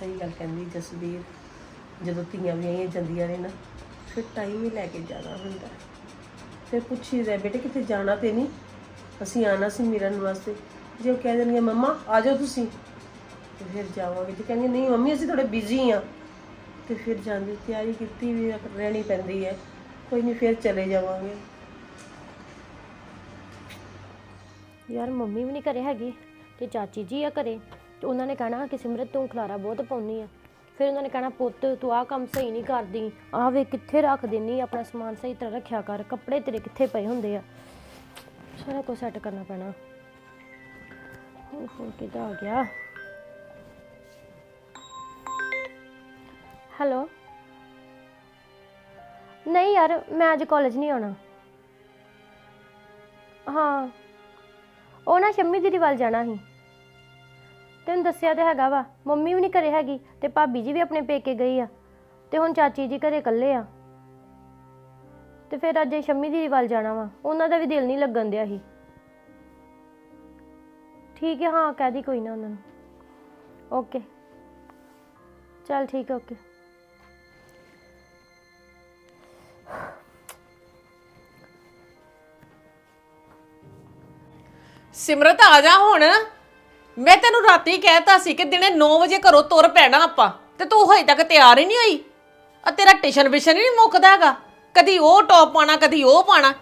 ਸਹੀ ਗੱਲ ਕਹਿੰਦੀ ਜਸਵੀਰ, ਜਦੋਂ ਧੀਆਂ ਵਿਆਹੀਆਂ ਜਾਂਦੀਆਂ ਨੇ ਨਾ, ਫਿਰ ਟਾਈਮ ਹੀ ਲੈ ਕੇ ਜਾਣਾ ਹੁੰਦਾ। ਫਿਰ ਪੁੱਛੀਦਾ ਬੇਟੇ ਕਿਤੇ ਜਾਣਾ ਤੇ ਨਹੀਂ ਅਸੀਂ ਆਣਾ ਸੀ ਮਿਲਣ ਵਾਸਤੇ। ਜੇ ਉਹ ਕਹਿ ਦੇਣਗੇ, ਮੰਮਾ, ਆ ਜਾਓ ਤੁਸੀਂ। ਤੇ ਫਿਰ ਜਾਵਾਂਗੇ। ਤੇ ਕਹਿੰਗੇ ਨਹੀਂ ਮੰਮੀ, ਅਸੀਂ ਥੋੜੇ ਬਿਜ਼ੀ ਆ ਤੇ ਫਿਰ ਜਾਂਦੀ ਤਿਆਰੀ ਕੀਤੀ ਵੀ ਰਹਿਣੀ ਪੈਂਦੀ ਹੈ। ਕੋਈ ਨਹੀਂ, ਫਿਰ ਚਲੇ ਜਾਵਾਂਗੇ। ਯਾਰ ਮੰਮੀ ਵੀ ਨਹੀਂ ਘਰੇ ਹੈਗੀ। ਤੇ ਚਾਚੀ ਜੀ ਆ ਘਰੇ? ਤੇ ਉਹਨਾਂ ਨੇ ਕਹਿਣਾ ਕਿ ਸਿਮਰਤ ਤੂੰ ਖਲਾਰਾ ਬਹੁਤ ਪਾਉਣੀ ਆ। ਫਿਰ ਉਹਨਾਂ ਨੇ ਕਹਿਣਾ, ਪੁੱਤ, ਤੂੰ ਆਹ ਕੰਮ ਸਹੀ ਨਹੀਂ ਕਰਦੀ। ਆਹ ਵੇ ਕਿੱਥੇ ਰੱਖ ਦਿੰਨੀ ਆਪਣਾ ਸਮਾਨ ਸਹੀ ਤਰ੍ਹਾਂ ਰੱਖਿਆ ਕਰ। ਕੱਪੜੇ ਤੇਰੇ ਕਿੱਥੇ ਪਏ ਹੁੰਦੇ ਆ? ਸਾਰਾ ਕੁਝ ਸੈੱਟ ਕਰਨਾ ਪੈਣਾ। ਉਹ ਫੋਨ ਆ ਗਿਆ? ਹੈਲੋ ਨਹੀਂ ਯਾਰ, ਮੈਂ ਅੱਜ ਕਾਲਜ ਨਹੀਂ ਆਉਣਾ। ਹਾਂ। ਉਹ ਨਾ ਸ਼ੰਮੀ ਦੀ ਵੱਲ ਜਾਣਾ ਸੀ। ਤੈਨੂੰ ਦੱਸਿਆ ਤੇ ਹੈਗਾ ਵਾ, ਮੰਮੀ ਵੀ ਨਹੀਂ ਘਰੇ ਹੈਗੀ ਤੇ ਭਾਬੀ ਜੀ ਵੀ ਆਪਣੇ ਪੇਕੇ ਗਈ ਆ ਤੇ ਹੁਣ ਚਾਚੀ ਜੀ ਘਰੇ ਇਕੱਲੇ ਆ। ਤੇ ਫਿਰ ਅੱਜ ਸ਼ੰਮੀ ਦੀਦੀ ਵੱਲ ਜਾਣਾ ਵਾ, ਉਹਨਾਂ ਦਾ ਵੀ ਦਿਲ ਨਹੀਂ ਲੱਗਣ ਦਿਆ ਸੀ। ਠੀਕ ਹੈ, ਹਾਂ, ਕਹਿ ਦੀ ਕੋਈ ਨਾ ਉਹਨਾਂ ਨੂੰ। ਓਕੇ ਚਲ ਠੀਕ ਹੈ ਓਕੇ ਸਿਮਰਤ ਆ ਜਾ ਹੁਣ। ਮੈਂ ਤੈਨੂੰ ਰਾਤੀ ਕਹਿਤਾ ਸੀ ਕਿ ਦਿਨੇ 9 ਵਜੇ ਘਰੋਂ ਤੁਰ ਪੈਣਾ ਆਪਾਂ ਤੇ ਤੂੰ ਹਜੇ ਤੱਕ ਤਿਆਰ ਹੀ ਨਹੀਂ ਹੋਈ। ਆ ਤੇਰਾ ਟਿਸ਼ਨ ਵਿਸ਼ਨ ਹੀ ਨਹੀਂ ਮੁੱਕਦਾ ਹੈਗਾ। ਕਦੀ ਉਹ ਟੌਪ ਪਾਣਾ ਕਦੀ ਉਹ ਪਾਣਾ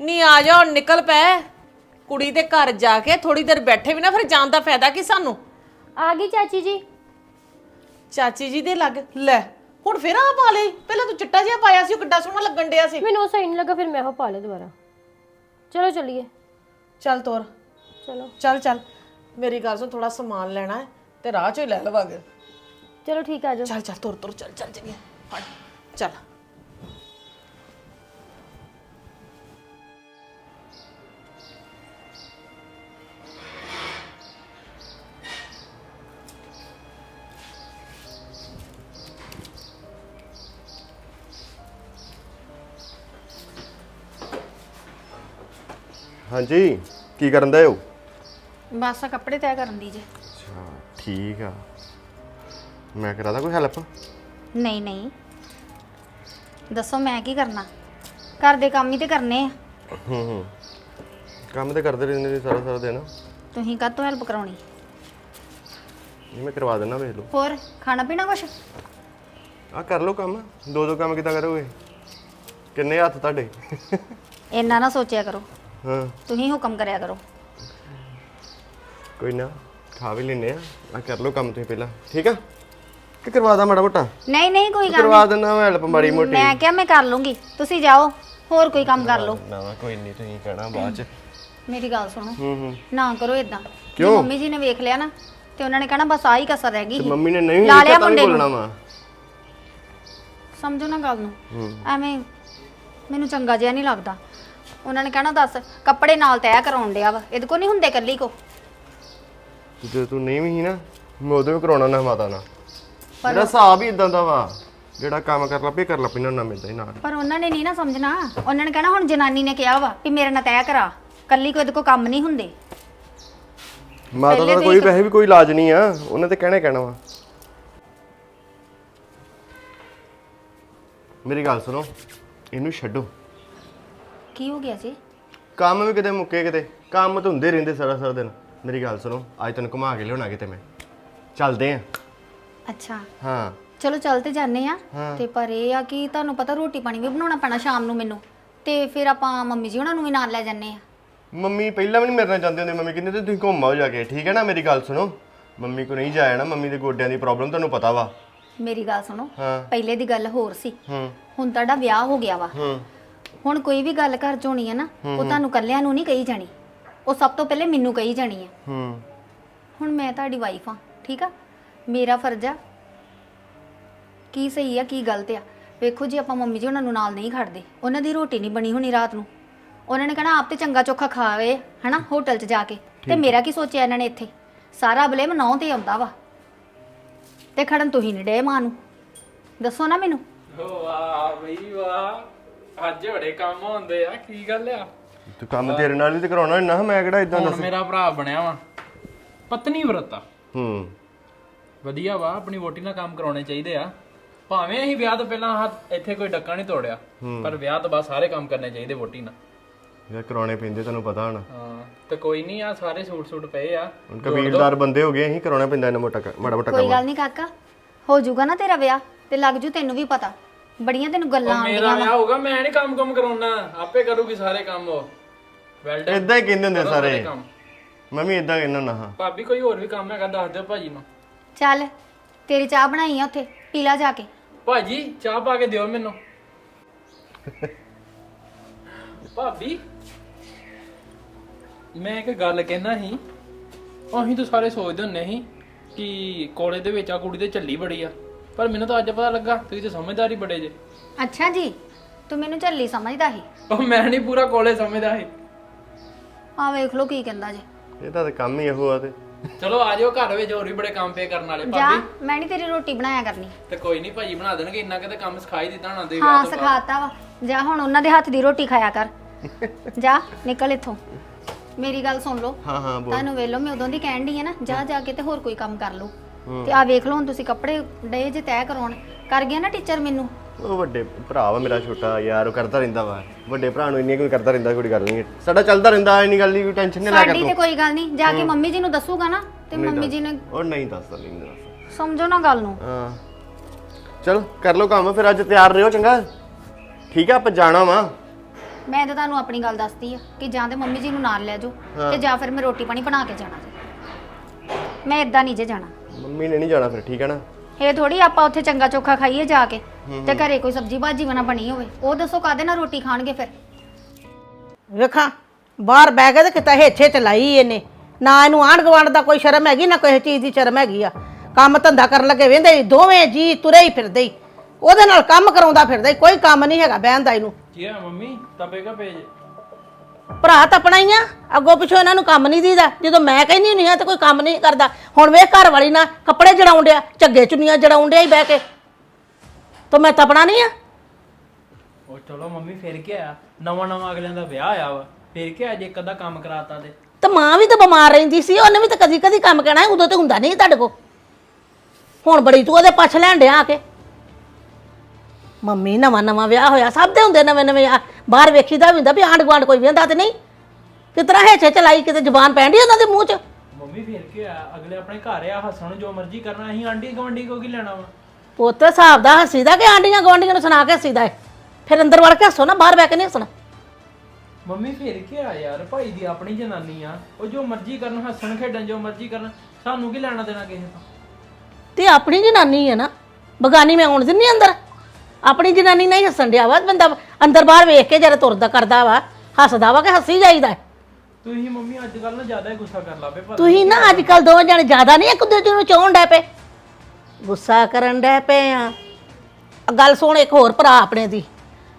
ਨਹੀਂ ਆ ਜਾ ਹੁਣ ਨਿਕਲ ਪੈ। ਕੁੜੀ ਦੇ ਘਰ ਜਾ ਕੇ ਥੋੜੀ ਦੇਰ ਬੈਠੇ ਵੀ ਨਾ ਫਿਰ ਜਾਣ ਦਾ ਫਾਇਦਾ ਕੀ ਸਾਨੂੰ? ਆ ਗਈ ਚਾਚੀ ਜੀ। ਚਾਚੀ ਜੀ ਦੇ ਲੱਗ। ਲੈ ਹੁਣ ਫਿਰ ਆ ਪਾ ਲਈ। ਪਹਿਲਾਂ ਤੂੰ ਚਿੱਟਾ ਜਿਹਾ ਪਾਇਆ ਸੀ ਉਹ ਕਿੱਡਾ ਸੋਹਣਾ ਲੱਗਣ ਡਿਆ ਸੀ। ਮੈਨੂੰ ਉਹ ਸਹੀ ਨਹੀਂ ਲੱਗਾ ਫਿਰ ਮੈਂ ਉਹ ਪਾ ਲਿਆ ਦੁਬਾਰਾ। ਚਲੋ ਚਲੀਏ। ਚੱਲ ਤੋਰ। ਚਲੋ। ਚੱਲ ਚੱਲ। ਮੇਰੀ ਗੱਲ ਸੁਣ ਥੋੜਾ ਸਮਾਨ ਲੈਣਾ ਹੈ ਤੇ ਰਾਹ ਚੋਂ ਹੀ ਲੈ ਲਵਾਂਗੇ। ਚਲੋ ਠੀਕ ਆ ਜਾਓ। ਚੱਲ ਚੱਲ ਤੁਰ ਤੁਰ ਚੱਲ ਚੱਲ ਚੱਲੀਏ ਫੜ ਚੱਲ। ਹਾਂਜੀ ਕੀ ਕਰਨ ਦਾ ਹੋ? ਬਸ ਆਹ ਕੱਪੜੇ ਤੈਅ ਕਰਨ ਦੀ ਜੇ। ਅੱਛਾ ਠੀਕ ਆ। ਮੈਂ ਕਰਾਦਾ ਕੋਈ ਹੈਲਪ ਨਹੀਂ ਨਹੀਂ। ਦੱਸੋ ਮੈਂ ਕੀ ਕਰਨਾ? ਘਰ ਦੇ ਕੰਮ ਹੀ ਤੇ ਕਰਨੇ ਆ। ਹੂੰ ਹੂੰ। ਕੰਮ ਤੇ ਕਰਦੇ ਰਹਿੰਦੇ ਨੇ ਸਾਰਾ ਸਾਰਾ ਦਿਨ। ਤੁਸੀਂ ਕਾਹਤੋਂ ਹੈਲਪ ਕਰਾਉਣੀ? ਇਹ ਮੈਂ ਕਰਵਾ ਦਿੰਦਾ ਵੇਖ ਲਓ। ਹੋਰ ਖਾਣਾ ਪੀਣਾ ਕੁਛ? ਆ ਕਰ ਲਓ ਕੰਮ। ਦੋ ਦੋ ਕੰਮ ਕਿੱਦਾਂ ਕਰੋਗੇ? ਕਿੰਨੇ ਹੱਥ ਤੁਹਾਡੇ? ਇੰਨਾ ਨਾ ਸੋਚਿਆ ਕਰੋ। ਹਾਂ। ਤੁਸੀਂ ਹੁਕਮ ਕਰਿਆ ਕਰੋ। ਕੋਈ ਨਾ ਖਾ ਵੀ ਲੈਨੇ ਆ ਆ ਕਰ ਲਓ ਕੰਮ ਤੁਸੀਂ ਪਹਿਲਾਂ। ਠੀਕ ਆ? ਕਿ ਕਰਵਾ ਦਾਂ ਮਾੜਾ ਮੋਟਾ? ਨਹੀਂ ਨਹੀਂ ਕੋਈ ਗੱਲ ਕਰਵਾ ਦਿੰਦਾ ਮੈਂ ਹੈਲਪ ਮਾੜੀ ਮੋਟੀ। ਮੈਂ ਕਿਹਾ ਮੈਂ ਕਰ ਲੂੰਗੀ ਤੁਸੀਂ ਜਾਓ ਹੋਰ ਕੋਈ ਕੰਮ ਕਰ ਲਓ। ਨਾ ਨਾ ਕੋਈ ਨਹੀਂ ਤੁਸੀਂ ਕਹਿਣਾ ਬਾਅਦ ਚ। ਮੇਰੀ ਗੱਲ ਸੁਣੋ। ਹੂੰ ਹੂੰ। ਨਾ ਕਰੋ ਇਦਾਂ ਕਿਉਂ? ਮੰਮੀ ਜੀ ਨੇ ਵੇਖ ਲਿਆ ਨਾ ਤੇ ਉਹਨਾਂ ਨੇ ਕਹਿਣਾ ਬਸ ਆਹੀ ਕਸਰ ਰਹਿ ਗਈ ਤੇ। ਮੰਮੀ ਨੇ ਨਹੀਂ ਲਾ ਲਿਆ ਮੁੰਡੇ ਨੂੰ। ਬੋਲਣਾ ਵਾ। ਸਮਝੋ ਨਾ ਗੱਲ ਨੂੰ। ਐਵੇਂ ਮੈਨੂੰ ਚੰਗਾ ਜਿਹਾ ਨਹੀਂ ਲੱਗਦਾ। ਉਹਨਾਂ ਨੇ ਕਹਿਣਾ ਦੱਸ ਕੱਪੜੇ ਨਾਲ ਤੈਅ ਕਰਾਉਣ ਡਿਆ ਵਾ। ਇਹਦੇ ਕੋ ਨਹੀਂ ਹੁੰਦੇ ਕੱਲੀ ਕੋ। ਜੇ ਤੂੰ ਨਹੀਂ ਵੀ ਸੀ ਨਾ ਮੈਂ ਉਦੋਂ ਵੀ ਕਰਾਉਣਾ ਨਾ ਮਾਤਾ ਨਾਲ ਮੇਰਾ ਹਿਸਾਬ ਹੀ ਇਦਾਂ ਦਾ ਵਾ ਜਿਹੜਾ ਕੰਮ ਕਰ ਲੱਪੇ ਕਰ ਲੱਪੇ ਨਾ ਮਿਲਦਾ ਹੀ ਨਾਲ। ਪਰ ਉਹਨਾਂ ਨੇ ਨਹੀਂ ਨਾ ਸਮਝਣਾ। ਉਹਨਾਂ ਨੇ ਕਹਿਣਾ ਹੁਣ ਜਨਾਨੀ ਨੇ ਕਿਹਾ ਵਾ ਵੀ ਮੇਰੇ ਨਾਲ ਤੈਅ ਕਰਾ। ਕੱਲੀ ਕੋ ਇਹਦੇ ਕੋ ਕੰਮ ਨਹੀਂ ਹੁੰਦੇ। ਮਾਤਾ ਦਾ ਕੋਈ ਵੈਸੇ ਵੀ ਕੋਈ ਇਲਾਜ ਨਹੀਂ ਆ ਉਹਨੇ ਤੇ ਕਹਿਣਾ ਹੀ ਕਹਿਣਾ ਵਾ। ਮੇਰੀ ਗੱਲ ਸੁਣੋ ਇਹਨੂੰ ਛੱਡੋ। ਕੀ ਹੋ ਗਿਆ ਜੀ? ਕੰਮ ਵੀ ਕਿਤੇ ਮੁੱਕੇ ਕਿਤੇ ਕੰਮ ਤਾਂ ਹੁੰਦੇ ਰਹਿੰਦੇ ਸਾਰਾ ਸਾਰਾ ਦਿਨ। ਮੇਰੀ ਗੱਲ ਸੁਣੋ ਅੱਜ ਤੈਨੂੰ ਘੁਮਾ ਕੇ ਲਿਆਉਣਾ ਕਿਤੇ ਮੈਂ। ਚੱਲਦੇ ਆ। ਅੱਛਾ। ਹਾਂ। ਚਲੋ ਚੱਲ ਤੇ ਜਾਂਦੇ ਆ। ਹਾਂ। ਤੇ ਪਰ ਇਹ ਆ ਕਿ ਤੁਹਾਨੂੰ ਪਤਾ ਰੋਟੀ ਪਾਣੀ ਵੀ ਬਣਾਉਣਾ ਪੈਣਾ ਸ਼ਾਮ ਨੂੰ ਮੈਨੂੰ। ਤੇ ਫਿਰ ਆਪਾਂ ਮੰਮੀ ਜੀ ਉਹਨਾਂ ਨੂੰ ਵੀ ਨਾਲ ਲੈ ਜਾਂਦੇ ਆ। ਮੰਮੀ ਪਹਿਲਾਂ ਵੀ ਨਹੀਂ ਮੇਰੇ ਨਾਲ ਜਾਂਦੇ ਹੁੰਦੇ। ਮੰਮੀ ਕਹਿੰਦੇ ਤੁਸੀਂ ਘੁੰਮਾਓ ਜਾ ਕੇ। ਠੀਕ ਹੈ ਨਾ ਮੇਰੀ ਗੱਲ ਸੁਣੋ। ਮੰਮੀ ਕੋ ਨਹੀਂ ਜਾਇਆ ਨਾ ਮੰਮੀ ਦੇ ਗੋਡਿਆਂ ਦੀ ਪ੍ਰੋਬਲਮ ਤੁਹਾਨੂੰ ਪਤਾ ਵਾ। ਮੇਰੀ ਗੱਲ ਸੁਣੋ। ਹਾਂ। ਪਹਿਲੇ ਦੀ ਗੱਲ ਹੋਰ ਸੀ। ਹੂੰ। ਹੁਣ ਤੁਹਾਡਾ ਵਿਆਹ ਹੋ ਗਿਆ ਵਾ। ਹੂੰ। ਹੁਣ ਕੋਈ ਵੀ ਗੱਲ ਘਰ ਚ ਹੋਣੀ ਹੈ ਨਾ ਉਹ ਤੁਹਾਨੂੰ ਕੱਲਿਆਂ ਨੂੰ ਨਹੀਂ ਕਹੀ ਜਾਣੀ। ਉਹ ਸਭ ਤੋਂ ਪਹਿਲੇ ਮੈਨੂੰ ਕਹੀ ਜਾਣੀ ਹੈ ਹੂੰ। ਹੁਣ ਮੈਂ ਤੁਹਾਡੀ ਵਾਈਫ ਆ ਠੀਕ ਆ? ਮੇਰਾ ਫਰਜ਼ ਆ। ਕੀ ਸਹੀ ਆ ਕੀ ਗਲਤ ਆ? ਵੇਖੋ ਜੀ ਆਪਾਂ ਮੰਮੀ ਜੀ ਉਹਨਾਂ ਨੂੰ ਨਾਲ ਨਹੀਂ ਖੜਦੇ। ਉਹਨਾਂ ਦੀ ਰੋਟੀ ਨਹੀਂ ਬਣੀ ਹੋਣੀ ਰਾਤ ਨੂੰ। ਉਹਨਾਂ ਨੇ ਕਹਣਾ ਆਪ ਤੇ ਚੰਗਾ ਚੋਖਾ ਖਾਵੇ ਹਨਾ ਹੋਟਲ 'ਚ ਜਾ ਕੇ। ਤੇ ਮੇਰਾ ਕੀ ਸੋਚਿਆ ਇਹਨਾਂ ਨੇ ਇੱਥੇ? ਸਾਰਾ ਬਲੇਮ ਨੌ ਤੇ ਆਉਂਦਾ ਵਾ। ਤੇ ਖੜਨ ਤੁਸੀਂ ਨਹੀਂ ਡੇ ਮਾਂ ਨੂੰ। ਦੱਸੋ ਨਾ ਮੈਨੂੰ। ਵਾਹ ਬਈ ਵਾਹ। ਅੱਜ ਬੜੇ ਕੰਮ ਹੁੰਦੇ ਆ ਕੀ ਗੱਲ ਆ? ਤੂੰ ਕੰਮ ਤੇਰੇ ਨਾਲ ਵੀ ਤੇ ਕਰਾਉਣਾ ਨਾ ਮੈਂ ਕਿਹੜਾ ਇਦਾਂ ਹੁਣ ਦੱਸ ਮੇਰਾ ਭਰਾ ਬਣਿਆ ਵਾ। ਪਤਨੀ ਵਰਤਾ ਹੂੰ। ਵਧੀਆ ਵਾ ਆਪਣੀ ਵੋਟੀ ਨਾਲ ਕੰਮ ਕਰਾਉਣੇ ਚਾਹੀਦੇ ਆ। ਭਾਵੇਂ ਅਸੀਂ ਵਿਆਹ ਤੋਂ ਪਹਿਲਾਂ ਹੱਥ ਇੱਥੇ ਕੋਈ ਡੱਕਾ ਨਹੀਂ ਤੋੜਿਆ ਪਰ ਵਿਆਹ ਤੋਂ ਬਾਅਦ ਸਾਰੇ ਕੰਮ ਕਰਨੇ ਚਾਹੀਦੇ ਵੋਟੀ ਨਾਲ। ਯਾਰ ਕਰਾਉਣੇ ਪੈਂਦੇ ਤੈਨੂੰ ਪਤਾ ਹੁਣ। ਹਾਂ ਤੇ ਕੋਈ ਨਹੀਂ ਆ ਸਾਰੇ ਸੂਟ ਸੂਟ ਪਏ ਆ। ਹੁਣ ਕਬੀਲਦਾਰ ਬੰਦੇ ਹੋ ਗਏ ਅਸੀਂ ਕਰਾਉਣਾ ਪੈਂਦਾ ਇਹਨਾਂ ਮੋਟਾ ਮਾੜਾ ਮੋਟਾ ਕੋਈ ਗੱਲ ਨਹੀਂ ਕਾਕਾ ਹੋ ਜਾਊਗਾ ਨਾ ਤੇਰਾ ਵਿਆਹ ਤੇ ਲੱਗ ਜੂ ਤੈਨੂੰ ਵੀ ਪਤਾ। ਬੜੀਆਂ ਤੈਨੂੰ ਗੱਲਾਂ ਮੇਰਾ ਆਉਂਦੀਆਂ ਵਿਆਹ ਹੋਊਗਾ ਮੈਂ ਨਹੀਂ ਕੰਮ ਕੰਮ ਕਰਾਉਣਾ ਆਪੇ ਕਰੂਗੀ ਸਾਰੇ ਕੰਮ ਉਹ। ਵੈਲ ਡਨ ਇਦਾਂ ਹੀ ਕਹਿੰਦੇ ਹੁੰਦੇ ਸਾਰੇ। ਕੰਮ। ਮੈਂ ਵੀ ਇਦਾਂ ਕਹਿੰਦਾ ਹੁੰਦਾ ਹਾਂ। ਭਾਬੀ ਕੋਈ ਹੋਰ ਵੀ ਕੰਮ ਹੈਗਾ ਦੱਸ ਦਿਓ ਭਾਜੀ ਨੂੰ। ਚੱਲ ਤੇਰੀ ਚਾਹ ਬਣਾਈ ਆ ਉੱਥੇ ਪੀ ਲਾ ਜਾ ਕੇ। ਭਾਜੀ ਚਾਹ ਪਾ ਕੇ ਦਿਓ ਮੈਨੂੰ। ਭਾਬੀ ਮੈਂ ਇੱਕ ਗੱਲ ਕਹਿਣਾ ਸੀ। ਅਸੀਂ ਤਾਂ ਸਾਰੇ ਸੋਚਦੇ ਹੁੰਨੇ ਸੀ ਕਿ ਕੋਲੇ ਦੇ ਵਿੱਚ ਆ ਕੁੜੀ ਤੇ ਝੱਲੀ ਬੜੀ ਆ। ਪਰ ਮੈਨੂੰ ਤਾਂ ਅੱਜ ਪਤਾ ਲੱਗਾ ਤੁਸੀਂ ਤਾਂ ਸਮਝਦਾਰੀ ਬੜੇ ਜੇ। ਅੱਛਾ ਜੀ ਤੂੰ ਮੈਨੂੰ ਝੱਲੀ ਸਮਝਦਾ ਸੀ। ਉਹ ਮੈਂ ਨਹੀਂ ਪੂਰਾ ਕੋਲੇ ਸਮਝਦਾ ਸੀ। ਆ ਵੇਖ ਲੋ ਕੀ ਕਹਿੰਦਾ ਜੀ। ਇਹਦਾ ਤਾਂ ਕੰਮ ਹੀ ਇਹੋ ਆ ਤੇ। ਚਲੋ ਆ ਜਾਓ ਘਰ ਵਿੱਚ ਹੋਰ ਵੀ ਬੜੇ ਕੰਮ ਪੇ ਕਰਨ ਵਾਲੇ ਜਾ ਭਾਬੀ। ਮੈਂ ਨਹੀਂ ਤੇਰੀ ਰੋਟੀ ਬਣਾਇਆ ਕਰਨੀ। ਤੇ ਕੋਈ ਨਹੀਂ ਭਾਜੀ ਬਣਾ ਦੇਣਗੇ ਇੰਨਾ ਕਿਤੇ ਕੰਮ ਸਿਖਾਈ ਦਿੱਤਾ ਹੋਣਾ ਤੁਸੀਂ ਹਾਂ। ਸਿਖਾਤਾ ਵਾ। ਜਾ ਹੁਣ ਉਹਨਾਂ ਦੇ ਹੱਥ ਦੀ ਰੋਟੀ ਖਾਇਆ ਕਰ। ਜਾ ਨਿਕਲ ਇੱਥੋਂ। ਮੇਰੀ ਗੱਲ ਸੁਣ ਲਓ। ਹਾਂ ਹਾਂ ਬੋਲ। ਤੁਹਾਨੂੰ ਵੇਖ ਲਓ ਮੈਂ ਉਦੋਂ ਦੀ ਕਹਿਣ ਦੀ ਆ ਨਾ ਜਾ ਜਾ ਕੇ ਤੇ ਹੋਰ ਕੋਈ ਕੰਮ ਕਰ ਲਓ। ਤੇ ਆ ਵੇਖ ਲਓ ਹੁਣ ਤੁਸੀਂ ਕੱਪੜੇ ਡੇ ਜੇ ਤੈਅ ਕਰਾਉਣ। ਕਰ ਗਿਆ ਨਾ ਟੀਚਰ ਮੈਨੂੰ? ਉਹ ਵੱਡੇ ਭਰਾ ਵਾ ਮੇਰਾ ਛੋਟਾ ਯਾਰ ਉਹ ਕਰਦਾ ਰਹਿੰਦਾ ਵਾ। ਵੱਡੇ ਭਰਾ ਨੂੰ ਇੰਨੀ ਕੋਈ ਕਰਦਾ ਰਹਿੰਦਾ ਕੋਈ ਗੱਲ ਨਹੀਂ। ਸਾਡਾ ਚੱਲਦਾ ਰਹਿੰਦਾ ਇੰਨੀ ਗੱਲ ਦੀ ਕੋਈ ਟੈਨਸ਼ਨ ਨਹੀਂ ਲੈ ਕਰ ਸਾਡੀ ਤੇ ਤੂੰ। ਕੋਈ ਗੱਲ ਨਹੀਂ ਜਾ ਕੇ ਮੰਮੀ ਜੀ ਨੂੰ ਦੱਸੂਗਾ ਨਾ ਤੇ ਮੰਮੀ ਜੀ ਨੇ ਉਹ ਨਹੀਂ ਦੱਸਦਾ ਨਹੀਂ ਦੱਸਦਾ। ਸਮਝੋ ਨਾ ਗੱਲ ਨੂੰ। ਹਾਂ। ਚਲ ਕਰ ਲਓ ਕੰਮ ਫਿਰ ਅੱਜ ਤਿਆਰ ਰਹੋ ਚੰਗਾ। ਠੀਕ ਆ ਆਪਾਂ ਜਾਣਾ ਵਾ। ਮੈਂ ਤਾਂ ਤੁਹਾਨੂੰ ਆਪਣੀ ਗੱਲ ਦੱਸਦੀ ਆ ਕਿ ਜਾਂ ਤੇ ਮੰਮੀ ਜੀ ਨੂੰ ਨਾਲ ਲੈ ਜਾਓ ਤੇ ਜਾਂ ਫਿਰ ਮੈਂ ਰੋਟੀ ਪਾਣੀ ਬਣਾ ਕੇ ਜਾਣਾ। ਜੀ ਮੈਂ ਇਦਾਂ ਨਹੀਂ ਜੇ ਜਾਣਾ। ਮੰਮੀ ਨੇ ਨਹੀਂ ਜਾਣਾ ਫਿਰ ਠੀਕ ਹੈ ਨਾ? ਇਹ ਥੋੜੀ ਆਪਾਂ ਉੱਥੇ ਚੰਗਾ ਚੋਖਾ ਖਾਈਏ ਜਾ ਕੇ। ਤੇ ਘਰੇ ਕੋਈ ਸਬਜੀ ਭਾਜੀ ਬਣਾ ਬਣੀ ਹੋਵੇ। ਉਹ ਦੱਸੋ ਕਾਦੇ ਨਾਲ ਰੋਟੀ ਖਾਣਗੇ ਫਿਰ? ਵੇਖਾਂ ਬਾਹਰ ਬਹਿ ਕੇ ਤੇ ਕਿਤਾ ਹਿੱਛੇ ਚਲਾਈ ਇਹਨੇ। ਨਾ ਇਹਨੂੰ ਆਂਢ ਗੁਆਂਢ ਦਾ ਕੋਈ ਸ਼ਰਮ ਹੈਗੀ ਨਾ ਕੋਈ ਚੀਜ਼ ਦੀ ਸ਼ਰਮ ਹੈਗੀ ਆ। ਕੰਮ ਧੰਦਾ ਕਰਨ ਲੱਗੇ ਵੇਂਦੇ ਹੀ ਦੋਵੇਂ ਜੀ ਤੁਰੇ ਹੀ ਫਿਰਦੇ ਹੀ ਉਹਦੇ ਨਾਲ ਕੰਮ ਕਰਾਉਂਦਾ ਫਿਰਦਾ ਹੀ ਕੋਈ ਕੰਮ ਨਹੀਂ ਹੈਗਾ ਬਹਿਣ ਦਾ ਇਹਨੂੰ। ਕੀ ਆ ਮੰਮੀ? ਤਪੇਗਾ ਪੇਜ ਭਰਾ ਤਾਂ ਆਪਣਾ ਹੀ ਆ। ਅੱਗੋਂ ਪਿੱਛੋਂ ਇਹਨਾਂ ਨੂੰ ਕੰਮ ਨਹੀਂ ਦੀਦਾ। ਜਦੋਂ ਮੈਂ ਕਹਿੰਦੀ ਹੁੰਦੀ ਆ ਤੇ ਕੋਈ ਕੰਮ ਨਹੀਂ ਕਰਦਾ। ਹੁਣ ਵੇਖ ਘਰ ਵਾਲੀ ਨਾ ਕੱਪੜੇ ਜੜਾਉਣ ਡਿਆ ਝੱਗੇ ਚੁੰਨੀਆਂ ਜੜਾਉਣ ਡਿਆ ਹੀ ਬਹਿ ਕੇ। ਤਾਂ ਮੈਂ ਤਪਣਾ ਨਹੀਂ ਆ। ਉਹ ਚਲੋ ਮੰਮੀ ਫਿਰ ਕੀ ਆ ਨਵਾਂ ਨਵਾਂ ਅਗਲਿਆਂ ਦਾ ਵਿਆਹ ਆਇਆ ਵਾ। ਫਿਰ ਕੀ ਅੱਜ ਇੱਕ ਅੱਧਾ ਕੰਮ ਕਰਾਤਾ ਤੇ? ਤੇ ਮਾਂ ਵੀ ਤਾਂ ਬਿਮਾਰ ਰਹਿੰਦੀ ਸੀ। ਉਹਨੇ ਵੀ ਤਾਂ ਕਦੀ ਕਦੀ ਕੰਮ ਕਹਿਣਾ ਉਦੋਂ ਤੇ ਹੁੰਦਾ ਨਹੀਂ ਤੁਹਾਡੇ ਕੋ ਹੁਣ ਬੜੀ ਤੂੰ ਉਹਦੇ ਪਛ ਲੈਣ ਡਿਆ ਆ ਕੇ। ਮੰਮੀ ਨਵਾਂ ਨਵਾਂ ਵਿਆਹ ਹੋਇਆ ਸਭ ਦੇ ਹੁੰਦੇ ਨਵੇਂ ਨਵੇਂ ਆ। ਬਾਹਰ ਵੇਖੀਦਾ ਵੀ ਹੁੰਦਾ ਵੀ ਆਂਢ ਗੁਆਂਢ ਕੋਈ ਵੇਂਦਾ ਤੇ ਨਹੀਂ। ਕਿਤਰਾ ਹਿੱਛੇ ਚਲਾਈ ਕਿਤੇ ਜ਼ੁਬਾਨ ਪੈਂਦੀ ਉਹਨਾਂ ਦੇ ਮੂੰਹ 'ਚ? ਮੰਮੀ ਫਿਰ ਕੀ ਆ ਅਗਲੇ ਆਪਣੇ ਘਰ ਆ ਹੱਸਣ ਜੋ ਮਰਜ਼ੀ ਕਰਨਾ ਅਸੀਂ ਆਂਢੀ ਗਵੰਡੀ ਕੋ ਕੀ ਲੈਣਾ ਵਾ? ਪੁੱਤ ਹਿਸਾਬ ਦਾ ਹੱਸੀਦਾ ਕਿ ਆਂਢੀਆਂ ਗੁਆਂਢੀਆਂ ਨੂੰ ਸੁਣਾ ਕੇ ਹੱਸੀਦਾ ਹੈ ਫਿਰ ਅੰਦਰ ਵੜ ਕੇ ਹੱਸੋ ਨਾ ਬਾਹਰ ਬੈ ਕੇ ਨਹੀਂ ਹੱਸਣਾ। ਮੰਮੀ ਫਿਰ ਕੀ ਆ ਯਾਰ ਭਾਈ ਦੀ ਆਪਣੀ ਜਨਾਨੀ ਆ ਉਹ ਜੋ ਮਰਜ਼ੀ ਕਰਨ ਹੱਸਣ ਖੇਡਣ ਜੋ ਮਰਜ਼ੀ ਕਰਨ ਸਾਨੂੰ ਕੀ ਲੈਣਾ ਦੇਣਾ ਕਿਸੇ ਤੋਂ? ਤੇ ਆਪਣੀ ਜਨਾਨੀ ਹੈ ਨਾ ਬਗਾਨੀ ਮੈਂ ਆਉਣ ਦਿੰਨੀ ਅੰਦਰ? ਆਪਣੀ ਜਨਾਨੀ ਨਹੀਂ ਹੱਸਣ ਡਿਆ ਵਾ ਬੰਦਾ ਅੰਦਰ ਬਾਹਰ ਵੇਖ ਕੇ ਜਰਾ ਤੁਰਦਾ ਕਰਦਾ ਵਾ ਹੱਸਦਾ ਵਾ ਕਿ ਹੱਸੀ ਜਾਈਦਾ ਹੈ। ਤੁਸੀਂ ਮੰਮੀ ਅੱਜ ਕੱਲ ਨਾ ਜ਼ਿਆਦਾ ਹੀ ਗੁੱਸਾ ਕਰ ਲਾਪੇ ਪਰ ਤੁਸੀਂ ਨਾ ਅੱਜ ਕੱਲ ਦੋਵੇਂ ਜਣੇ ਜ਼ਿਆਦਾ ਨਹੀਂ ਇੱਕ ਦੂਜੇ ਨੂੰ ਚਾਹੁਣ ਡੈ ਪਏ। ਗੁੱਸਾ ਕਰਨ ਡੈ ਪਏ ਆ। ਆ ਗੱਲ ਸੁਣ ਇੱਕ ਹੋਰ ਭਰਾ ਆਪਣੇ ਦੀ।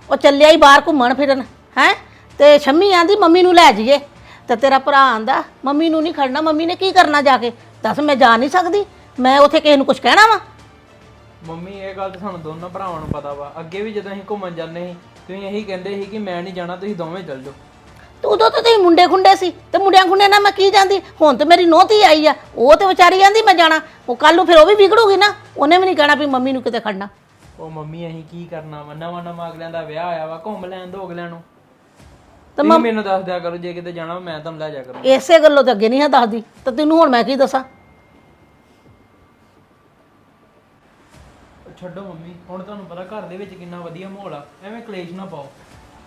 ਉਹ ਚੱਲਿਆ ਹੀ ਬਾਹਰ ਘੁੰਮਣ ਫਿਰਨ ਹੈ? ਤੇ ਸ਼ੰਮੀ ਆਂਦੀ ਮੰਮੀ ਨੂੰ ਲੈ ਜਾਈਏ। ਤੇ ਤੇਰਾ ਭਰਾ ਆਂਦਾ ਮੰਮੀ ਨੂੰ ਨਹੀਂ ਖੜਨਾ ਮੰਮੀ ਨੇ ਕੀ ਕਰਨਾ ਜਾ ਕੇ? ਦੱਸ ਮੈਂ ਜਾ ਨਹੀਂ ਸਕਦੀ। ਮੈਂ ਉੱਥੇ ਕਿਸੇ ਨੂੰ ਕੁਝ ਕਹਿਣਾ ਵਾ? ਮੰਮੀ ਇਹ ਗੱਲ ਤਾਂ ਸਾਨੂੰ ਦੋਨਾਂ ਭਰਾਵਾਂ ਨੂੰ ਪਤਾ ਵਾ। ਅੱਗੇ ਵੀ ਜਦੋਂ ਅਸੀਂ ਘੁੰਮਣ ਜਾਂਦੇ ਸੀ ਤੁਸੀਂ ਇਹੀ ਕਹਿੰਦੇ ਸੀ ਕਿ ਮੈਂ ਨਹੀਂ ਜਾਣਾ ਤੁਸੀਂ ਦੋਵੇਂ ਚੱਲ ਜਾਓ। ਤੇ ਉਦੋਂ ਤਾਂ ਤੁਸੀਂ ਮੁੰਡੇ ਖੁੰਡੇ ਸੀ ਤੇ ਮੁੰਡਿਆਂ ਖੁੰਡੇ ਨਾਲ ਮੈਂ ਕੀ ਜਾਂਦੀ? ਹੁਣ ਤੇ ਮੇਰੀ ਨੋਤੀ ਆਈ ਆ ਉਹ ਤੇ ਵਿਚਾਰੀ ਆਂਦੀ ਮੈਂ ਜਾਣਾ। ਉਹ ਕੱਲ ਨੂੰ ਫਿਰ ਉਹ ਵੀ ਵਿਗੜੂਗੀ ਨਾ ਉਹਨੇ ਵੀ ਨਹੀਂ ਕਹਿਣਾ ਵੀ ਮੰਮੀ ਨੂੰ ਕਿਤੇ ਖੜਨਾ। ਉਹ ਮੰਮੀ ਅਸੀਂ ਕੀ ਕਰਨਾ ਵਾ? ਨਵਾਂ ਨਵਾਂ ਅਗਲਿਆਂ ਦਾ ਵਿਆਹ ਆਇਆ ਵਾ ਘੁੰਮ ਲੈਣ ਦੋ ਅਗਲਿਆਂ ਨੂੰ। ਤੇ ਤੁਸੀਂ ਮੈਨੂੰ ਦੱਸ ਦਿਆ ਕਰੋ ਜੇ ਕਿਤੇ ਜਾਣਾ ਮੈਂ ਤੁਹਾਨੂੰ ਲੈ ਜਾ ਕਰੂੰ ਇਸੇ ਗੱਲੋਂ ਤਾਂ ਅੱਗੇ ਨਹੀਂ ਹੈ ਦੱਸਦੀ। ਤੇ ਤੈਨੂੰ ਹੁਣ ਮੈਂ ਕੀ ਦੱਸਾਂ? ਛੱਡੋ ਮੰਮੀ ਹੁਣ ਤੁਹਾਨੂੰ ਪਤਾ ਘਰ ਦੇ ਵਿੱਚ ਕਿੰਨਾ ਵਧੀਆ ਮਾਹੌਲ ਆ। ਐਵੇਂ ਕਲੇਸ਼ ਨਾ ਪਾਓ।